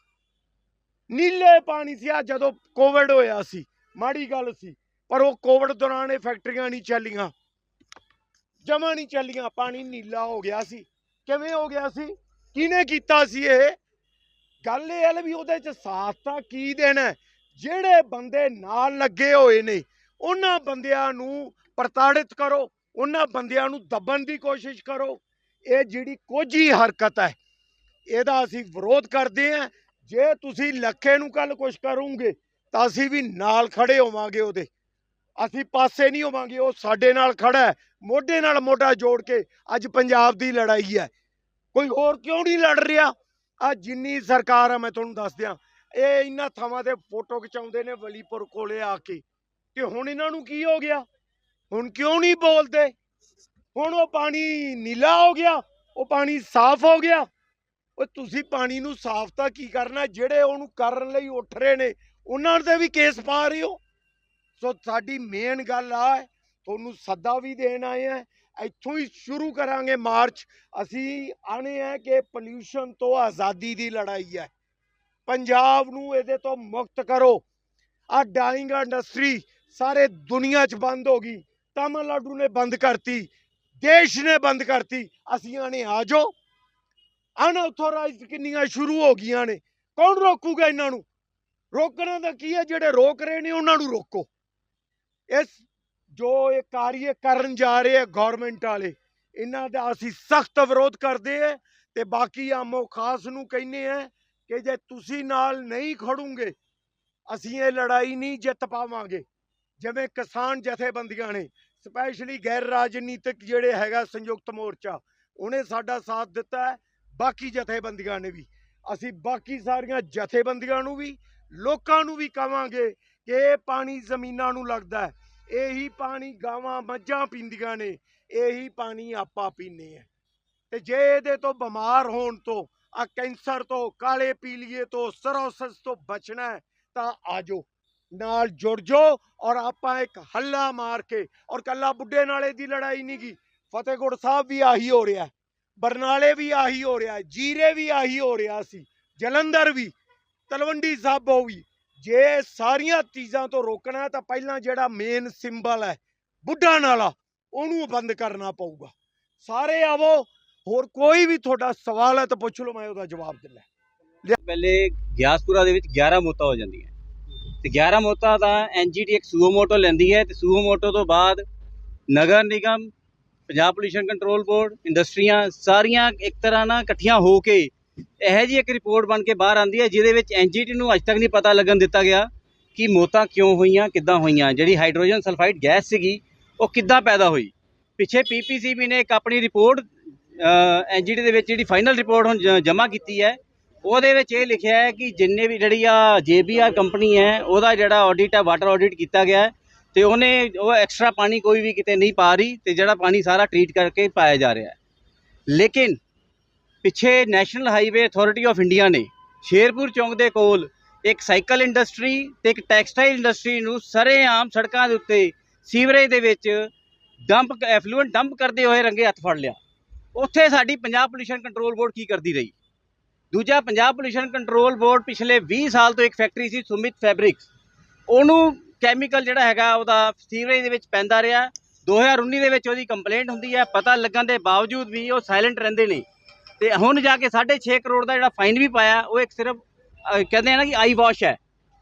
ਨੀਲੇ ਪਾਣੀ ਸੀ ਆ ਜਦੋਂ ਕੋਵਿਡ ਹੋਇਆ ਸੀ, ਮਾੜੀ ਗੱਲ ਸੀ, ਪਰ ਉਹ ਕੋਵਿਡ ਦੌਰਾਨ ਇਹ ਫੈਕਟਰੀਆਂ ਨਹੀਂ ਚੱਲੀਆਂ। ਜਮਾ ਨਹੀਂ ਚੱਲੀਆਂ, ਪਾਣੀ ਨੀਲਾ ਹੋ ਗਿਆ ਸੀ। ਕਿਵੇਂ ਹੋ ਗਿਆ ਸੀ? ਕਿਹਨੇ ਕੀਤਾ ਸੀ ਇਹ? ਗੱਲ ਇਹ ਹੈ ਵੀ ਉਹਦੇ ਚ ਸਾਥ ਤਾਂ ਕੀ ਦੇਣਾ ਜਿਹੜੇ ਬੰਦੇ ਨਾਲ ਲੱਗੇ ਹੋਏ ਨੇ, ਉਹਨਾਂ ਬੰਦਿਆਂ ਨੂੰ ਪ੍ਰਤਾੜਿਤ ਕਰੋ, ਉਹਨਾਂ ਬੰਦਿਆਂ ਨੂੰ ਦੱਬਣ ਦੀ ਕੋਸ਼ਿਸ਼ ਕਰੋ। ਇਹ ਜਿਹੜੀ ਕੋਝੀ ਹਰਕਤ ਹੈ, ਇਹਦਾ ਅਸੀਂ ਵਿਰੋਧ ਕਰਦੇ ਹਾਂ। ਜੇ ਤੁਸੀਂ ਲੱਖੇ ਨੂੰ ਕੱਲ ਕੁਝ ਕਰੋਗੇ, ਤਾਂ ਅਸੀਂ ਵੀ ਨਾਲ ਖੜੇ ਹੋਵਾਂਗੇ ਉਹਦੇ। ਅਸੀਂ ਪਾਸੇ ਨਹੀਂ ਹੋਵਾਂਗੇ, ਉਹ ਸਾਡੇ ਨਾਲ ਖੜਾ ਹੈ, ਮੋਢੇ ਨਾਲ ਮੋਢਾ ਜੋੜ ਕੇ ਅੱਜ ਪੰਜਾਬ ਦੀ ਲੜਾਈ ਹੈ। ਕੋਈ ਹੋਰ ਕਿਉਂ ਨਹੀਂ ਲੜ ਰਿਹਾ? ਆ ਜਿੰਨੀ ਸਰਕਾਰ ਆ, ਮੈਂ ਤੁਹਾਨੂੰ ਦੱਸ ਦਿਆਂ, ਇਹ ਇਹਨਾਂ ਥਾਵਾਂ ਤੇ ਫੋਟੋ ਖਿਚਾਉਂਦੇ ਨੇ ਵਲੀਪੁਰ ਕੋਲੇ ਆ ਕੇ। ਤੇ ਹੁਣ ਇਹਨਾਂ ਨੂੰ ਕੀ ਹੋ ਗਿਆ? ਹੁਣ ਕਿਉਂ ਨਹੀਂ ਬੋਲਦੇ? ਹੁਣ ਉਹ ਪਾਣੀ ਨੀਲਾ ਹੋ ਗਿਆ, ਉਹ ਪਾਣੀ ਸਾਫ਼ ਹੋ ਗਿਆ। ਉਹ ਤੁਸੀਂ ਪਾਣੀ ਨੂੰ ਸਾਫ਼ ਤਾਂ ਕੀ ਕਰਨਾ? ਜਿਹੜੇ ਉਹਨੂੰ ਕਰਨ ਲਈ ਉੱਠ ਰਹੇ ਨੇ, ਉਹਨਾਂ ਤੇ ਵੀ ਕੇਸ ਪਾ ਰਹੇ ਹੋ। ਸੋ ਸਾਡੀ ਮੇਨ ਗੱਲ ਆ, ਤੁਹਾਨੂੰ ਸੱਦਾ ਵੀ ਦੇਣ ਆਏ ਆ, ਇੱਥੋਂ ਹੀ ਸ਼ੁਰੂ ਕਰਾਂਗੇ ਮਾਰਚ। ਅਸੀਂ ਆਣੇ ਆ ਕਿ ਪੋਲਿਊਸ਼ਨ ਤੋਂ ਆਜ਼ਾਦੀ ਦੀ ਲੜਾਈ ਹੈ ਪੰਜਾਬ ਨੂੰ ਇਹਦੇ ਤੋਂ ਮੁਕਤ ਕਰੋ। ਆ ਡਾਈਂਗ ਇੰਡਸਟਰੀ ਸਾਰੇ ਦੁਨੀਆ 'ਚ ਬੰਦ ਹੋ ਗਈ। ਤਾਮਿਲਨਾਡੂ ਨੇ ਬੰਦ ਕਰਤੀ, ਦੇਸ਼ ਨੇ ਬੰਦ ਕਰਤੀ। ਅਸੀਂ ਆਣੇ ਆ ਜਾਓ। ਅਨਆਥੋਰਾਈਜ਼ਡ ਕਿੰਨੀਆਂ ਸ਼ੁਰੂ ਹੋ ਗਈਆਂ ਨੇ। ਕੌਣ ਰੋਕੂਗਾ ਇਹਨਾਂ ਨੂੰ? ਰੋਕਣਾ ਤਾਂ ਕੀ ਹੈ? ਜਿਹੜੇ ਰੋਕ ਰਹੇ ਨੇ, ਉਹਨਾਂ ਨੂੰ ਰੋਕੋ। ਇਸ ਜੋ ਇਹ ਕਾਰਜ ਕਰਨ ਜਾ ਰਹੇ ਆ ਗਵਰਨਮੈਂਟ ਵਾਲੇ, ਇਹਨਾਂ ਦਾ ਅਸੀਂ ਸਖਤ ਵਿਰੋਧ ਕਰਦੇ ਆ ਤੇ ਬਾਕੀ ਆਮੋ ਖਾਸ ਨੂੰ ਕਹਿੰਦੇ ਆ ਕਿ ਜੇ ਤੁਸੀਂ ਨਾਲ ਨਹੀਂ ਖੜੋਗੇ, ਅਸੀਂ ਇਹ ਲੜਾਈ ਨਹੀਂ ਜਿੱਤ ਪਾਵਾਂਗੇ। ਜਿਵੇਂ ਕਿਸਾਨ ਜਥੇਬੰਦੀਆਂ ਨੇ ਸਪੈਸ਼ਲੀ ਗੈਰ ਰਾਜਨੀਤਿਕ ਜਿਹੜੇ ਹੈਗਾ ਸੰਯੁਕਤ ਮੋਰਚਾ, ਉਹਨੇ ਸਾਡਾ ਸਾਥ ਦਿੱਤਾ ਬਾਕੀ ਜਥੇਬੰਦੀਆਂ ਨੇ ਵੀ। ਅਸੀਂ ਬਾਕੀ ਸਾਰੀਆਂ ਜਥੇਬੰਦੀਆਂ ਨੂੰ ਵੀ, ਲੋਕਾਂ ਨੂੰ ਵੀ ਕਵਾਂਗੇ ਕਿ ਇਹ ਪਾਣੀ ਜ਼ਮੀਨਾਂ ਨੂੰ ਲੱਗਦਾ ਹੈ। ਇਹੀ ਪਾਣੀ ਗਾਵਾਂ ਮੱਝਾਂ ਪੀਂਦੀਆਂ ਨੇ, ਇਹੀ ਪਾਣੀ ਆਪਾਂ ਪੀਂਦੇ ਆ ਤੇ ਜੇ ਇਹਦੇ ਤੋਂ ਬਿਮਾਰ ਹੋਣ ਤੋਂ ਆ ਕੈਂਸਰ ਤੋਂ, ਕਾਲੇ ਪੀਲੀਏ ਤੋਂ ਸਰੋਸਿਸ ਤੋਂ ਬਚਣਾ ਹੈ, ਤਾਂ ਆਜੋ, ਨਾਲ ਜੁੜ ਜਾਓ ਔਰ ਆਪਾਂ ਇੱਕ ਹੱਲਾ ਮਾਰ ਕੇ ਔਰ ਕੱਲਾ ਬੁੱਢੇ ਨਾਲੇ ਦੀ ਲੜਾਈ ਨਹੀਂ ਗੀ ਫਤਿਹਗੁੜ ਸਾਹਿਬ ਵੀ ਆਹੀ ਹੋ ਰਿਹਾ ਬਰਨਾਲੇ ਵੀ ਆਹੀ ਹੋ ਰਿਹਾ ਜੀਰੇ ਵੀ ਆਹੀ ਹੋ ਰਿਹਾ ਸੀ, ਜਲੰਧਰ ਵੀ, ਤਲਵੰਡੀ ਸਾਬੋ ਵੀ ਜੇ ਸਾਰੀਆਂ ਚੀਜ਼ਾਂ ਤੋਂ ਰੋਕਣਾ ਤਾਂ ਪਹਿਲਾਂ ਜਿਹੜਾ ਮੇਨ ਸਿੰਬਲ ਹੈ, ਬੁੱਢਾ ਨਾਲਾ ਉਹਨੂੰ ਬੰਦ ਕਰਨਾ ਪਊਗਾ। ਸਾਰੇ ਆਵੋ, ਹੋਰ ਕੋਈ ਵੀ ਤੁਹਾਡਾ ਸਵਾਲ ਹੈ ਤਾਂ ਪੁੱਛ ਲਓ, ਮੈਂ ਉਹਦਾ ਜਵਾਬ ਦਿੰਦਾ।
ਪਹਿਲੇ ਗਿਆਸਪੁਰਾ ਦੇ ਵਿੱਚ 11 ਮੌਤਾਂ ਹੋ ਜਾਂਦੀਆਂ। ਤੇ 11 ਮੌਤਾਂ ਦਾ ਐਨਜੀਟੀ ਇੱਕ ਸੂਓ ਮੋਟੋ ਲੈਂਦੀ ਹੈ ਤੇ ਸੂਓ ਮੋਟੋ ਤੋਂ ਬਾਅਦ ਨਗਰ ਨਿਗਮ, ਪੰਜਾਬ ਪੋਲਿਊਸ਼ਨ ਕੰਟਰੋਲ ਬੋਰਡ, ਇੰਡਸਟਰੀਆਂ ਸਾਰੀਆਂ ਇੱਕ ਤਰ੍ਹਾਂ ਨਾਲ ਇਕੱਠੀਆਂ ਹੋ ਕੇ ਇਹੋ ਜਿਹੀ ਇੱਕ ਰਿਪੋਰਟ ਬਣ ਕੇ ਬਾਹਰ ਆਂਦੀ ਹੈ, ਜਿਹਦੇ ਵਿੱਚ ਐਨਜੀਟੀ ਨੂੰ ਅੱਜ ਤੱਕ ਨਹੀਂ ਪਤਾ ਲੱਗਣ ਦਿੱਤਾ ਗਿਆ ਕਿ ਮੌਤਾਂ ਕਿਉਂ ਹੋਈਆਂ, ਕਿੱਦਾਂ ਹੋਈਆਂ। ਜਿਹੜੀ ਹਾਈਡਰੋਜਨ ਸਲਫਾਈਡ ਗੈਸ ਸੀਗੀ, ਉਹ ਕਿੱਦਾਂ ਪੈਦਾ ਹੋਈ? ਪਿੱਛੇ ਪੀਪੀਸੀਬੀ ਨੇ ਇੱਕ ਆਪਣੀ ਰਿਪੋਰਟ ਐਨਜੀਟੀ ਦੇ ਵਿੱਚ ਜਿਹੜੀ ਫਾਈਨਲ ਰਿਪੋਰਟ ਹੁਣ ਜਮ੍ਹਾਂ ਕੀਤੀ ਹੈ, ਉਹਦੇ ਵਿੱਚ ਇਹ ਲਿਖਿਆ ਹੈ ਕਿ ਜਿੰਨੇ ਵੀ ਜਿਹੜੀ ਆ ਜੇਬੀਆਰ ਕੰਪਨੀ ਹੈ, ਉਹਦਾ ਜਿਹੜਾ ਆਡਿਟ ਹੈ ਵਾਟਰ ਆਡਿਟ ਕੀਤਾ ਗਿਆ ਹੈ, ਤੇ ਉਹਨੇ ਉਹ ਐਕਸਟਰਾ ਪਾਣੀ ਕੋਈ ਵੀ ਕਿਤੇ ਨਹੀਂ ਪਾ ਰਹੀ, ਤੇ ਜਿਹੜਾ ਪਾਣੀ ਸਾਰਾ ਟ੍ਰੀਟ ਕਰਕੇ ਪਾਇਆ ਜਾ ਰਿਹਾ ਹੈ। ਲੇਕਿਨ ਪਿੱਛੇ national highway authority of India ਨੇ ਸ਼ੇਰਪੁਰ ਚੌਂਕ ਦੇ ਕੋਲ ਇੱਕ ਸਾਈਕਲ ਇੰਡਸਟਰੀ ਤੇ ਇੱਕ ਟੈਕਸਟਾਈਲ ਇੰਡਸਟਰੀ ਨੂੰ ਸਰੇਆਮ ਸੜਕਾਂ ਦੇ ਉੱਤੇ ਸੀਵਰੇਜ ਦੇ ਵਿੱਚ ਡੰਪ ਐਫਲੂਐਂਟ ਡੰਪ ਕਰਦੇ ਹੋਏ ਰੰਗੇ ਹੱਥ ਫੜ ਲਿਆ। ਉੱਥੇ ਸਾਡੀ ਪੰਜਾਬ ਪੋਲਿਊਸ਼ਨ ਕੰਟਰੋਲ ਬੋਰਡ ਕੀ ਕਰਦੀ ਰਹੀ? ਦੂਜਾ, ਪੰਜਾਬ ਪੋਲਿਊਸ਼ਨ ਕੰਟਰੋਲ ਬੋਰਡ ਪਿਛਲੇ 20 ਸਾਲ ਤੋਂ ਇੱਕ ਫੈਕਟਰੀ ਸੀ ਸੁਮਿਤ ਫੈਬਰਿਕਸ। ਉਹਨੂੰ ਕੈਮੀਕਲ ਜਿਹੜਾ ਹੈਗਾ ਉਹਦਾ ਸੀਵਰੇਜ ਦੇ ਵਿੱਚ ਪੈਂਦਾ ਰਿਹਾ। 2019 ਦੇ ਵਿੱਚ ਉਹਦੀ ਕੰਪਲੇਂਟ ਹੁੰਦੀ ਹੈ। ਪਤਾ ਲੱਗਣ ਦੇ ਬਾਵਜੂਦ ਵੀ ਉਹ ਸਾਇਲੈਂਟ ਰਹਿੰਦੇ ਨੇ। ਤੇ ਹੁਣ ਜਾ ਕੇ 6.5 ਕਰੋੜ ਦਾ ਜਿਹੜਾ ਫਾਈਨ ਵੀ ਪਾਇਆ, ਉਹ ਇੱਕ ਸਿਰਫ ਕਹਿੰਦੇ ਆ ਨਾ ਕਿ ਆਈ ਵਾਸ਼ ਹੈ।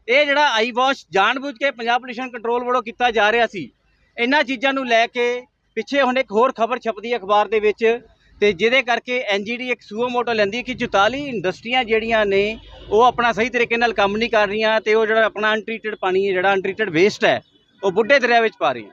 ਇਹ ਜਿਹੜਾ ਆਈ ਵਾਸ਼ ਜਾਣਬੁੱਝ ਕੇ ਪੰਜਾਬ ਪੋਲਿਊਸ਼ਨ ਕੰਟਰੋਲ ਵੱਲੋਂ ਕੀਤਾ ਜਾ ਰਿਹਾ ਸੀ, ਇਹਨਾਂ ਚੀਜ਼ਾਂ ਨੂੰ ਲੈ ਕੇ ਪਿੱਛੇ ਹੁਣ ਇੱਕ ਹੋਰ ਖਬਰ ਛਪਦੀ ਹੈ ਅਖਬਾਰ ਦੇ ਵਿੱਚ, ਤੇ ਜਿਹਦੇ ਕਰਕੇ ਐਨਜੀਡੀ ਇੱਕ ਸੂਓ ਮੋਟੋ ਲੈਂਦੀ ਹੈ ਕਿ 44 ਇੰਡਸਟਰੀਆਂ ਜਿਹੜੀਆਂ ਨੇ, ਉਹ ਆਪਣਾ ਸਹੀ ਤਰੀਕੇ ਨਾਲ ਕੰਮ ਨਹੀਂ ਕਰ ਰਹੀਆਂ ਤੇ ਉਹ ਜਿਹੜਾ ਆਪਣਾ ਅਨਟ੍ਰੀਟਡ ਪਾਣੀ ਹੈ, ਜਿਹੜਾ ਅਨਟ੍ਰੀਟਡ ਵੇਸਟ ਹੈ, ਉਹ ਬੁੱਢੇ ਦਰਿਆ ਵਿੱਚ ਪਾ ਰਹੀਆਂ।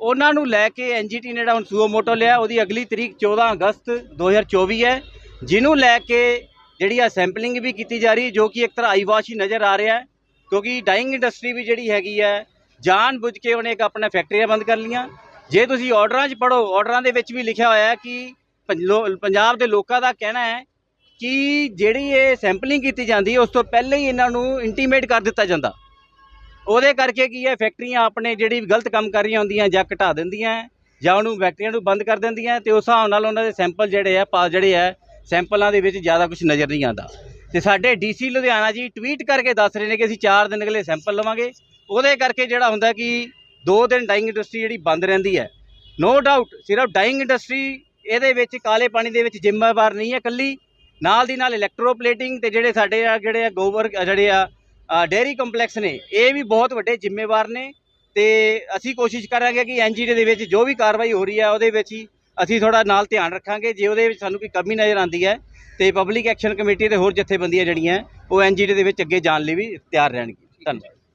ਉਹਨਾਂ ਨੂੰ ਲੈ ਕੇ ਐਨਜੀਟੀ ਨੇ ਜਿਹੜਾ ਹੁਣ ਸੂਓ ਮੋਟੋ ਲਿਆ, ਉਹਦੀ ਅਗਲੀ ਤਰੀਕ 14 ਅਗਸਤ 2024 ਹੈ। ਜਿਹਨੂੰ ਲੈ ਕੇ ਜਿਹੜੀ ਆ ਸੈਂਪਲਿੰਗ ਵੀ ਕੀਤੀ ਜਾ ਰਹੀ, ਜੋ ਕਿ ਇੱਕ ਤਰ੍ਹਾਂ ਆਈ ਵਾਸ਼ ਹੀ ਨਜ਼ਰ ਆ ਰਿਹਾ ਹੈ, ਕਿਉਂਕਿ ਡਾਈਂਗ ਇੰਡਸਟਰੀ ਵੀ ਜਿਹੜੀ ਹੈਗੀ ਹੈ ਜਾਣ ਬੁੱਝ ਕੇ ਉਹਨੇ ਇੱਕ ਆਪਣਾ ਫੈਕਟਰੀਆਂ ਬੰਦ ਕਰ ਲੀਆਂ ਜੇ ਤੁਸੀਂ ਆਰਡਰਾਂ 'ਚ ਪੜੋ ਆਰਡਰਾਂ ਦੇ ਵਿੱਚ ਵੀ ਲਿਖਿਆ ਹੋਇਆ ਹੈ ਕਿ ਪੰਜ- ਲੋ- ਪੰਜਾਬ ਦੇ ਲੋਕਾਂ ਦਾ ਕਹਿਣਾ ਹੈ ਕਿ ਜਿਹੜੀ ਇਹ ਸੈਂਪਲਿੰਗ ਕੀਤੀ ਜਾਂਦੀ ਹੈ, ਉਸ ਤੋਂ ਪਹਿਲਾਂ ਹੀ ਇਹਨਾਂ ਨੂੰ ਇੰਟੀਮੇਟ ਕਰ ਦਿੱਤਾ ਜਾਂਦਾ। ਉਹਦੇ ਕਰਕੇ ਕੀ ਹੈ, ਫੈਕਟਰੀਆਂ ਆਪਣੇ ਜਿਹੜੀ ਵੀ ਗਲਤ ਕੰਮ ਕਰ ਰਹੀਆਂ ਹੁੰਦੀਆਂ, ਜਾਂ ਘਟਾ ਦਿੰਦੀਆਂ ਜਾਂ ਉਹਨੂੰ ਫੈਕਟਰੀਆਂ ਨੂੰ ਬੰਦ ਕਰ ਦਿੰਦੀਆਂ ਹੈ, ਤੇ ਉਸ ਹਿਸਾਬ ਨਾਲ ਉਹਨਾਂ ਦੇ ਸੈਂਪਲ ਜਿਹੜੇ ਆ ਪਾ ਜਿਹੜੇ ਆ ਸੈਂਪਲਾਂ ਦੇ ਵਿੱਚ ਜ਼ਿਆਦਾ ਕੁਝ ਨਜ਼ਰ ਨਹੀਂ ਆਉਂਦਾ। ਤੇ ਸਾਡੇ ਡੀਸੀ ਲੁਧਿਆਣਾ ਜੀ ਟਵੀਟ ਕਰਕੇ ਦੱਸ ਰਹੇ ਨੇ ਕਿ ਅਸੀਂ 4 ਦਿਨ ਅਗਲੇ ਸੈਂਪਲ ਲਵਾਂਗੇ। ਉਹਦੇ ਕਰਕੇ ਜਿਹੜਾ ਹੁੰਦਾ ਕਿ 2 ਦਿਨ ਡਾਈਂਗ ਇੰਡਸਟਰੀ ਜਿਹੜੀ ਬੰਦ ਰਹਿੰਦੀ ਹੈ। ਨੋ ਡਾਊਟ ਸਿਰਫ ਡਾਈਂਗ ਇੰਡਸਟਰੀ ਇਹਦੇ ਵਿੱਚ ਕਾਲੇ ਪਾਣੀ ਦੇ ਵਿੱਚ ਜ਼ਿੰਮੇਵਾਰ ਨਹੀਂ ਹੈ ਕੱਲੀ ਨਾਲ ਦੀ ਨਾਲ ਇਲੈਕਟ੍ਰੋਪਲੇਟਿੰਗ ਤੇ ਜਿਹੜੇ ਸਾਡੇ ਆ, ਜਿਹੜੇ ਆ ਗੋਬਰ, ਜਿਹੜੇ ਆ ਡੇਅਰੀ ਕੰਪਲੈਕਸ ਨੇ, ਇਹ ਵੀ ਬਹੁਤ ਵੱਡੇ ਜ਼ਿੰਮੇਵਾਰ ਨੇ ਤੇ ਅਸੀਂ ਕੋਸ਼ਿਸ਼ ਕਰਾਂਗੇ ਕਿ ਐਨਜੀਟੀ ਦੇ ਵਿੱਚ ਜੋ ਵੀ ਕਾਰਵਾਈ ਹੋ ਰਹੀ ਹੈ ਉਹਦੇ ਵਿੱਚ ਹੀ ਅਸੀਂ ਥੋੜਾ ਨਾਲ ਧਿਆਨ ਰੱਖਾਂਗੇ, ਜੇ ਉਹਦੇ ਵਿੱਚ ਸਾਨੂੰ ਕੋਈ ਕਮੀ ਨਜ਼ਰ ਆਉਂਦੀ ਹੈ ਤੇ ਪਬਲਿਕ ਐਕਸ਼ਨ ਕਮੇਟੀ ਦੇ ਹੋਰ ਜਥੇਬੰਦੀਆਂ ਜਿਹੜੀਆਂ, ਉਹ ਐਨਜੀਟੀ ਦੇ ਵਿੱਚ ਅੱਗੇ ਜਾਣ ਲਈ ਵੀ ਤਿਆਰ ਰਹਿਣਗੇ ਧੰਨਵਾਦ।